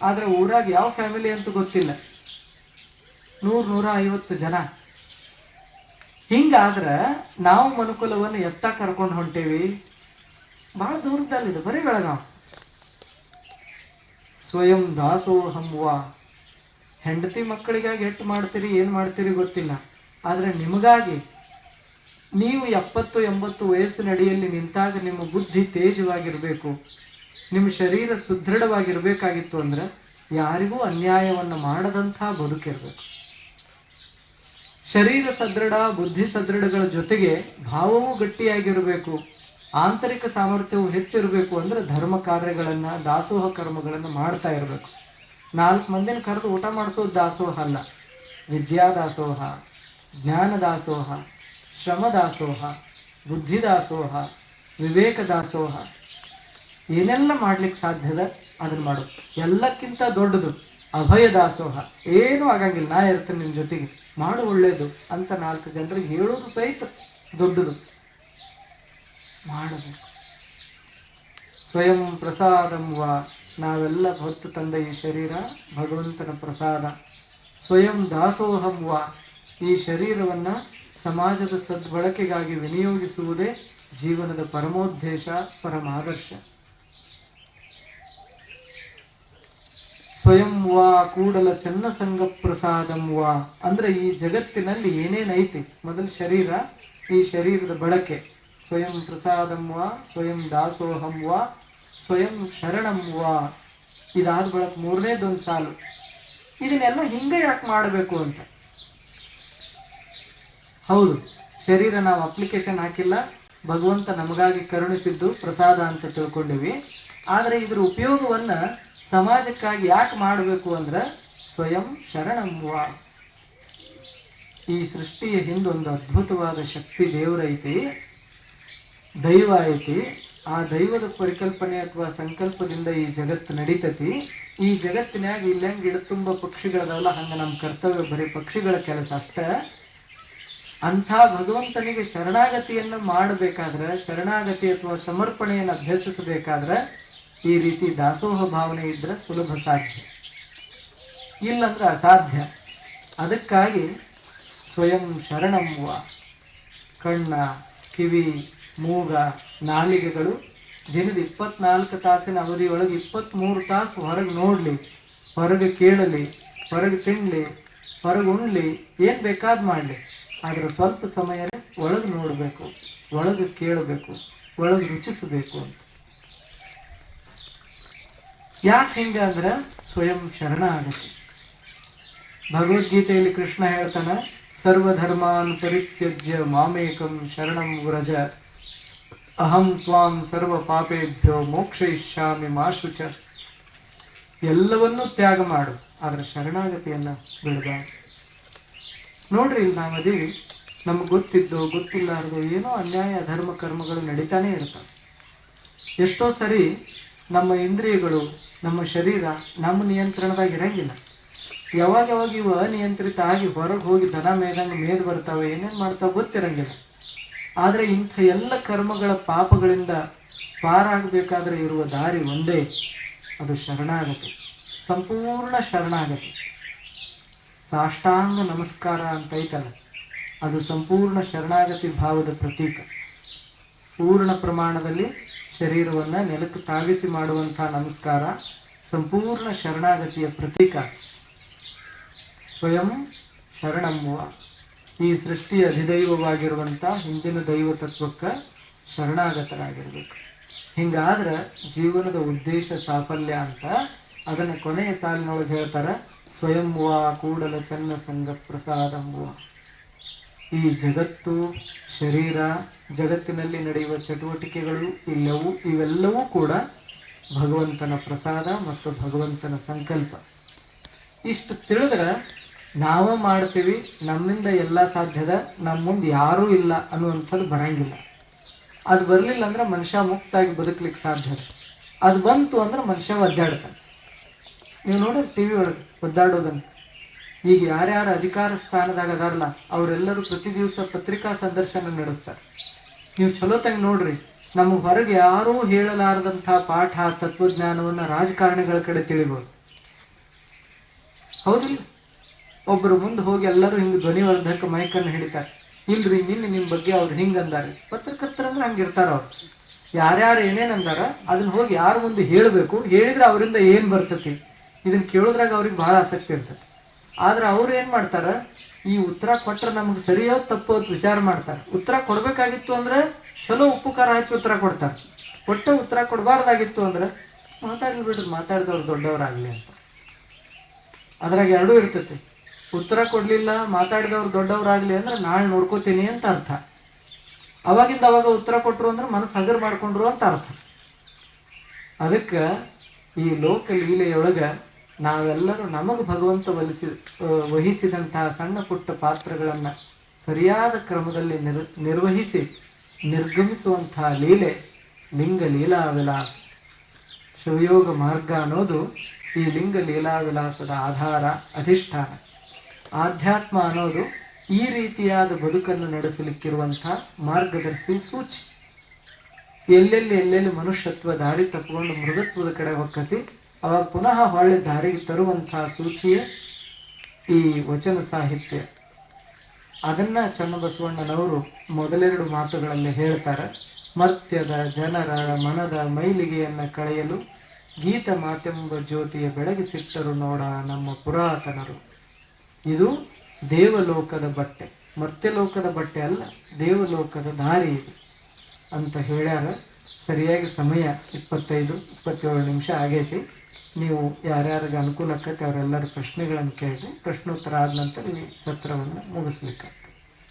ಆದ್ರೆ ಊರಾಗ ಯಾವ ಫ್ಯಾಮಿಲಿ ಅಂತ ಗೊತ್ತಿಲ್ಲ. ನೂರ್ ನೂರ ಐವತ್ತು ಜನ. ಹಿಂಗಾದ್ರ ನಾವು ಮನುಕುಲವನ್ನು ಎತ್ತ ಕರ್ಕೊಂಡು ಹೊಂಟೇವಿ. ಬಹಳ ದೂರದಲ್ಲಿದೆ ಬರೀ ಬೆಳಗಾವ್. ಸ್ವಯಂ ದಾಸೋಹಂವ ಹೆಂಡತಿ ಮಕ್ಕಳಿಗಾಗಿ ಎಟ್ಟು ಮಾಡ್ತೀರಿ, ಏನು ಮಾಡ್ತೀರಿ ಗೊತ್ತಿಲ್ಲ. ಆದ್ರೆ ನಿಮಗಾಗಿ ನೀವು ಎಪ್ಪತ್ತು ಎಂಬತ್ತು ವಯಸ್ಸಿನ ಅಡಿಯಲ್ಲಿ ನಿಂತಾಗ ನಿಮ್ಮ ಬುದ್ಧಿ ತೇಜವಾಗಿರಬೇಕು. ನಿಮ್ಮ ಶರೀರ ಸುದೃಢವಾಗಿರಬೇಕಾಗಿತ್ತು ಅಂದರೆ ಯಾರಿಗೂ ಅನ್ಯಾಯವನ್ನು ಮಾಡದಂಥ ಬದುಕಿರಬೇಕು. ಶರೀರ ಸದೃಢ, ಬುದ್ಧಿ ಸದೃಢಗಳ ಜೊತೆಗೆ ಭಾವವೂ ಗಟ್ಟಿಯಾಗಿರಬೇಕು. ಆಂತರಿಕ ಸಾಮರ್ಥ್ಯವು ಹೆಚ್ಚಿರಬೇಕು ಅಂದರೆ ಧರ್ಮ ಕಾರ್ಯಗಳನ್ನು, ದಾಸೋಹ ಕರ್ಮಗಳನ್ನು ಮಾಡ್ತಾ ಇರಬೇಕು. ನಾಲ್ಕು ಮಂದಿನ ಕರೆದು ಊಟ ಮಾಡಿಸೋದು ದಾಸೋಹ ಅಲ್ಲ. ವಿದ್ಯಾ ದಾಸೋಹ ಜ್ಞಾನ ದಾಸೋಹ ಶ್ರಮ ಬುದ್ಧಿದಾಸೋಹ, ವಿವೇಕದಾಸೋಹ ದಾಸೋಹ ವಿವೇಕ ದಾಸೋಹ ಏನೆಲ್ಲ ಮಾಡ್ಲಿಕ್ಕೆ ಸಾಧ್ಯದ ಅದನ್ನ ಮಾಡು. ಎಲ್ಲಕ್ಕಿಂತ ದೊಡ್ಡದು ಅಭಯ ದಾಸೋಹ ಏನೂ ಆಗಂಗಿಲ್ಲ. ನಾ ಇರ್ತೇನೆ ನಿನ್ನ ಜೊತೆಗೆ. ಮಾಡು ಒಳ್ಳೇದು ಅಂತ ನಾಲ್ಕು ಜನರಿಗೆ ಹೇಳೋದು ಸಹಿತ ದೊಡ್ಡದು. ಮಾಡಬೇಕು ಸ್ವಯಂ ಪ್ರಸಾದಂವ ನಾವೆಲ್ಲ ಹೊತ್ತು ತಂದ ಈ ಶರೀರ, ಭಗವಂತನ ಪ್ರಸಾದ. ಸ್ವಯಂ ದಾಸೋಹಂ ವಾ. ಈ ಶರೀರವನ್ನ ಸಮಾಜದ ಸದ್ಬಳಕೆಗಾಗಿ ವಿನಿಯೋಗಿಸುವುದೇ ಜೀವನದ ಪರಮೋದ್ದೇಶ, ಪರಮಾದರ್ಶ. ಸ್ವಯಂ ವಾ ಕೂಡಲ ಚನ್ನ ಸಂಘ ಪ್ರಸಾದಂ ವಾ. ಅಂದ್ರೆ ಈ ಜಗತ್ತಿನಲ್ಲಿ ಏನೇನೈತಿ ಮೊದಲು ಶರೀರ, ಈ ಶರೀರದ ಬಳಕೆ. ಸ್ವಯಂ ಪ್ರಸಾದಂ ವಾ, ಸ್ವಯಂ ದಾಸೋಹಂ ವಾ, ಸ್ವಯಂ ಶರಣಂ ವಾ. ಇದಾದ ಬಳಕ ಮೂರನೇದೊಂದು ಸಾಲು ಇದನ್ನೆಲ್ಲ ಹಿಂಗೆ ಯಾಕೆ ಮಾಡಬೇಕು ಅಂತ? ಹೌದು, ಶರೀರ ನಾವು ಅಪ್ಲಿಕೇಶನ್ ಹಾಕಿಲ್ಲ. ಭಗವಂತ ನಮಗಾಗಿ ಕರುಣಿಸಿದ್ದು ಪ್ರಸಾದ ಅಂತ ತಿಳ್ಕೊಂಡಿವಿ. ಆದರೆ ಇದ್ರ ಉಪಯೋಗವನ್ನ ಸಮಾಜಕ್ಕಾಗಿ ಯಾಕೆ ಮಾಡಬೇಕು ಅಂದ್ರೆ ಸ್ವಯಂ ಶರಣಂಬುವ ಈ ಸೃಷ್ಟಿಯ ಹಿಂದೊಂದು ಅದ್ಭುತವಾದ ಶಕ್ತಿ ದೇವರೈತಿ, ದೈವ ಐತಿ. ಆ ದೈವದ ಪರಿಕಲ್ಪನೆ ಅಥವಾ ಸಂಕಲ್ಪದಿಂದ ಈ ಜಗತ್ತು ನಡೀತತಿ. ಈ ಜಗತ್ತಿನ್ಯಾಗ ಹೆಂಗೆ ಗಿಡ ತುಂಬ ಪಕ್ಷಿಗಳದಾವಲ್ಲ ಹಂಗ ನಮ್ಮ ಕರ್ತವ್ಯ ಬರೀ ಪಕ್ಷಿಗಳ ಕೆಲಸ ಅಷ್ಟೇ. ಅಂಥ ಭಗವಂತನಿಗೆ ಶರಣಾಗತಿಯನ್ನು ಮಾಡಬೇಕಾದ್ರೆ, ಶರಣಾಗತಿ ಅಥವಾ ಸಮರ್ಪಣೆಯನ್ನು ಅಭ್ಯಸಿಸಬೇಕಾದ್ರೆ ಈ ರೀತಿ ದಾಸೋಹ ಭಾವನೆ ಇದ್ರೆ ಸುಲಭ ಸಾಧ್ಯ. ಇಲ್ಲಂದ್ರೆ ಅಸಾಧ್ಯ. ಅದಕ್ಕಾಗಿ ಸ್ವಯಂ ಶರಣಂವ ಕಣ್ಣ, ಕಿವಿ, ಮೂಗ, ನಾಲಿಗೆಗಳು ದಿನದ ಇಪ್ಪತ್ನಾಲ್ಕು ತಾಸಿನ ಅವಧಿಯೊಳಗೆ ಇಪ್ಪತ್ತ್ಮೂರು ತಾಸು ಹೊರಗೆ ನೋಡಲಿ, ಹೊರಗೆ ಕೇಳಲಿ, ಹೊರಗೆ ತಿನ್ನಲಿ ಹೊರಗೆ ಉಣ್ಲಿ, ಏನು ಬೇಕಾದ ಮಾಡಲಿ. ಆದ್ರೆ ಸ್ವಲ್ಪ ಸಮಯ ಒಳಗೆ ನೋಡಬೇಕು, ಒಳಗೆ ಕೇಳಬೇಕು, ಒಳಗೆ ರುಚಿಸಬೇಕು ಅಂತ. ಯಾಕೆ ಹೆಂಗೆ ಅಂದ್ರೆ ಸ್ವಯಂ ಶರಣ ಆಗುತ್ತೆ. ಭಗವದ್ಗೀತೆಯಲ್ಲಿ ಕೃಷ್ಣ ಹೇಳ್ತಾನ ಸರ್ವಧರ್ಮಾನ್ ಪರಿತ್ಯಜ್ಯ ಮಾಮೇಕಂ ಶರಣಂ ವ್ರಜ. ಅಹಂ ತ್ವಾಂ ಸರ್ವ ಪಾಪೇಭ್ಯೋ ಮೋಕ್ಷಯಿಷ್ಯಾಮಿ ಮಾಶುಚ. ಎಲ್ಲವನ್ನೂ ತ್ಯಾಗ ಮಾಡು, ಆದ್ರೆ ಶರಣಾಗತಿಯನ್ನ ಬಿಡಬಾರ್ದು. ನೋಡ್ರಿ ನಾವು ಅದೀವಿ ನಮ್ಗೆ ಗೊತ್ತಿದ್ದು, ಗೊತ್ತಿಲ್ಲಾರ್ದು ಏನೋ ಅನ್ಯಾಯ ಧರ್ಮ ಕರ್ಮಗಳು ನಡೀತಾನೆ ಇರ್ತವೆ ಎಷ್ಟೋ ಸರಿ ನಮ್ಮ ಇಂದ್ರಿಯಗಳು, ನಮ್ಮ ಶರೀರ ನಮ್ಮ ನಿಯಂತ್ರಣದಾಗ ಇರಂಗಿಲ್ಲ. ಯಾವಾಗ ಯಾವಾಗ ಇವು ಅನಿಯಂತ್ರಿತ ಆಗಿ ಹೊರಗೆ ಹೋಗಿ ದನ ಮೇದಂಗೆ ಮೇದ್ ಬರ್ತಾವೆ, ಏನೇನು ಮಾಡ್ತಾವೆ ಗೊತ್ತಿರಂಗಿಲ್ಲ. ಆದರೆ ಇಂಥ ಎಲ್ಲ ಕರ್ಮಗಳ ಪಾಪಗಳಿಂದ ಪಾರಾಗಬೇಕಾದ್ರೆ ಇರುವ ದಾರಿ ಒಂದೇ, ಅದು ಶರಣಾಗತಿ. ಸಂಪೂರ್ಣ ಶರಣಾಗತಿ. ಸಾಷ್ಟಾಂಗ ನಮಸ್ಕಾರ ಅಂತ ಐತಲ್ಲ ಅದು ಸಂಪೂರ್ಣ ಶರಣಾಗತಿ ಭಾವದ ಪ್ರತೀಕ. ಪೂರ್ಣ ಪ್ರಮಾಣದಲ್ಲಿ ಶರೀರವನ್ನು ನೆಲಕ್ಕೆ ತಾಗಿಸಿ ಮಾಡುವಂಥ ನಮಸ್ಕಾರ ಸಂಪೂರ್ಣ ಶರಣಾಗತಿಯ ಪ್ರತೀಕ. ಸ್ವಯಂ ಶರಣಮ್ಮುವ ಈ ಸೃಷ್ಟಿಯ ಅಧಿದೈವವಾಗಿರುವಂಥ ಹಿಂದಿನ ದೈವ ತತ್ವಕ್ಕೆ ಶರಣಾಗತರಾಗಿರ್ಬೇಕು. ಹಿಂಗಾದ್ರೆ ಜೀವನದ ಉದ್ದೇಶ, ಸಾಫಲ್ಯ ಅಂತ ಅದನ್ನು ಕೊನೆಯ ಸಾಲಿನೊಳಗೆ ಹೇಳ್ತಾರೆ ಸ್ವಯಂ ವಾ ಕೂಡಲ ಚನ್ನ ಸಂಘ ಪ್ರಸಾದಂಬುವ ಈ ಜಗತ್ತು, ಶರೀರ, ಜಗತ್ತಿನಲ್ಲಿ ನಡೆಯುವ ಚಟುವಟಿಕೆಗಳು ಇಲ್ಲವೂ ಇವೆಲ್ಲವೂ ಕೂಡ ಭಗವಂತನ ಪ್ರಸಾದ ಮತ್ತು ಭಗವಂತನ ಸಂಕಲ್ಪ. ಇಷ್ಟು ತಿಳಿದ್ರೆ ನಾವು ಮಾಡ್ತೀವಿ, ನಮ್ಮಿಂದ ಎಲ್ಲ ಸಾಧ್ಯದ ನಮ್ಮ ಮುಂದೆ ಯಾರೂ ಇಲ್ಲ ಅನ್ನುವಂಥದ್ದು ಬರಂಗಿಲ್ಲ. ಅದು ಬರಲಿಲ್ಲ ಅಂದ್ರೆ ಮನುಷ್ಯ ಮುಕ್ತಾಗಿ ಬದುಕಲಿಕ್ಕೆ ಸಾಧ್ಯ ಅದು ಬಂತು ಅಂದ್ರೆ ಮನುಷ್ಯ ಒದ್ದಾಡ್ತಾನೆ. ನೀವು ನೋಡಿ ಟಿ ವಿ ಒಳಗೆ ಒದ್ದಾಡೋದನ್ನು. ಈಗ ಯಾರ್ಯಾರು ಅಧಿಕಾರ ಸ್ಥಾನದಾಗ ಅದಾರಲ್ಲ ಅವರೆಲ್ಲರೂ ಪ್ರತಿ ದಿವಸ ಪತ್ರಿಕಾ ಸಂದರ್ಶನ ನಡೆಸ್ತಾರೆ. ನೀವು ಚಲೋತಂಗೆ ನೋಡ್ರಿ, ನಮಗೆ ಹೊರಗೆ ಯಾರೂ ಹೇಳಲಾರದಂಥ ಪಾಠ, ತತ್ವಜ್ಞಾನವನ್ನು ರಾಜಕಾರಣಿಗಳ ಕಡೆ ತಿಳಿಬೋದು. ಹೌದಿಲ್ಲ? ಒಬ್ಬರು ಮುಂದೆ ಹೋಗಿ ಎಲ್ಲರೂ ಹಿಂಗೆ ಧ್ವನಿವರ್ಧಕ ಮೈಕನ್ನು ಹಿಡಿತಾರೆ. ಇಲ್ರಿ, ನಿನ್ನೆ ನಿಮ್ಮ ಬಗ್ಗೆ ಅವ್ರು ಹಿಂಗೆ ಅಂದಾರೆ. ಪತ್ರಕರ್ತರಂದ್ರೆ ಹಂಗಿರ್ತಾರ ಅವ್ರು. ಯಾರ್ಯಾರು ಏನೇನು ಅಂದಾರ, ಅದನ್ನ ಹೋಗಿ ಯಾರು ಮುಂದೆ ಹೇಳಬೇಕು, ಹೇಳಿದ್ರೆ ಅವರಿಂದ ಏನು ಬರ್ತತಿ? ಇದನ್ನ ಕೇಳೋದ್ರಾಗ ಅವ್ರಿಗೆ ಬಹಳ ಆಸಕ್ತಿ ಅಂತ. ಆದ್ರೆ ಅವ್ರು ಏನ್ ಮಾಡ್ತಾರ, ಈ ಉತ್ತರ ಕೊಟ್ರೆ ನಮ್ಗೆ ಸರಿಯೋ ತಪ್ಪೋ ಅಂತ ವಿಚಾರ ಮಾಡ್ತಾರೆ. ಉತ್ತರ ಕೊಡ್ಬೇಕಾಗಿತ್ತು ಅಂದ್ರೆ ಚಲೋ ಉಪ್ಪು ಖಾರ ಹಚ್ಚಿ ಉತ್ತರ ಕೊಡ್ತಾರೆ. ಕೊಟ್ಟ ಉತ್ತರ ಕೊಡಬಾರ್ದಾಗಿತ್ತು ಅಂದ್ರೆ ಮಾತಾಡ್ಲಿ ಬಿಡ್ರಿ, ಮಾತಾಡಿದವ್ರು ದೊಡ್ಡವರಾಗ್ಲಿ ಅಂತ. ಅದ್ರಾಗ ಎರಡೂ ಇರ್ತೈತಿ. ಉತ್ತರ ಕೊಡ್ಲಿಲ್ಲ, ಮಾತಾಡಿದವ್ರು ದೊಡ್ಡವರಾಗ್ಲಿ ಅಂದ್ರೆ ನಾಳೆ ನೋಡ್ಕೋತೀನಿ ಅಂತ ಅರ್ಥ. ಅವಾಗಿಂದ ಅವಾಗ ಉತ್ತರ ಕೊಟ್ಟರು ಅಂದ್ರೆ ಮನಸ್ಸು ಹಗರ್ ಮಾಡ್ಕೊಂಡ್ರು ಅಂತ ಅರ್ಥ. ಅದಕ್ಕೆ ಈ ಲೋಕ ಲೀಲೆಯೊಳಗ ನಾವೆಲ್ಲರೂ ನಮಗೆ ಭಗವಂತ ವಲಿಸಿ ವಹಿಸಿದಂತಹ ಸಣ್ಣ ಪುಟ್ಟ ಪಾತ್ರಗಳನ್ನು ಸರಿಯಾದ ಕ್ರಮದಲ್ಲಿ ನಿರ್ ನಿರ್ವಹಿಸಿ ನಿರ್ಗಮಿಸುವಂತಹ ಲೀಲೆ ಲಿಂಗ ಲೀಲಾ ವಿಲಾಸ ಶಿವಯೋಗ ಮಾರ್ಗ ಅನ್ನೋದು ಈ ಲಿಂಗ ಲೀಲಾ ವಿಲಾಸದ ಆಧಾರ ಅಧಿಷ್ಠಾನ. ಆಧ್ಯಾತ್ಮ ಅನ್ನೋದು ಈ ರೀತಿಯಾದ ಬದುಕನ್ನು ನಡೆಸಲಿಕ್ಕಿರುವಂಥ ಮಾರ್ಗದರ್ಶಿ ಸೂಚಿ. ಎಲ್ಲೆಲ್ಲಿ ಎಲ್ಲೆಲ್ಲಿ ಮನುಷ್ಯತ್ವ ದಾರಿ ತಪ್ಪಿಕೊಂಡು ಮೃಗತ್ವದ ಕಡೆ ಹೊಕ್ಕತಿ ಅವಾಗ ಪುನಃ ಹೊಳ್ಳಿ ದಾರಿಗೆ ತರುವಂತಹ ಸೂಚಿಯೇ ಈ ವಚನ ಸಾಹಿತ್ಯ. ಅದನ್ನ ಚನ್ನಬಸವಣ್ಣನವರು ಮೊದಲೆರಡು ಮಾತುಗಳಲ್ಲಿ ಹೇಳ್ತಾರೆ. ಮರ್ತ್ಯದ ಜನರ ಮನದ ಮೈಲಿಗೆಯನ್ನ ಕಳೆಯಲು ಗೀತ ಮಾತೆಂಬ ಜ್ಯೋತಿಯ ಬೆಳಗಿಸಿಟ್ಟರು ನೋಡ ನಮ್ಮ ಪುರಾತನರು. ಇದು ದೇವಲೋಕದ ಬಟ್ಟೆ. ಮರ್ತ್ಯಲೋಕದ ಬಟ್ಟೆ ಅಲ್ಲ, ದೇವಲೋಕದ ದಾರಿ ಇದು ಅಂತ ಹೇಳ್ಯಾರ. ಸರಿಯಾಗಿ ಸಮಯ ಇಪ್ಪತ್ತೈದು, ಇಪ್ಪತ್ತೇಳು ನಿಮಿಷ ಆಗೈತಿ. ನೀವು ಯಾರ್ಯಾರಿಗೆ ಅನುಕೂಲ ಆಕೈತಿ ಅವರೆಲ್ಲರ ಪ್ರಶ್ನೆಗಳನ್ನು ಕೇಳಿ ಪ್ರಶ್ನೋತ್ತರ ಆದ ನಂತರ ಈ ಸತ್ರವನ್ನು ಮುಗಿಸ್ಲಿಕ್ಕೆ.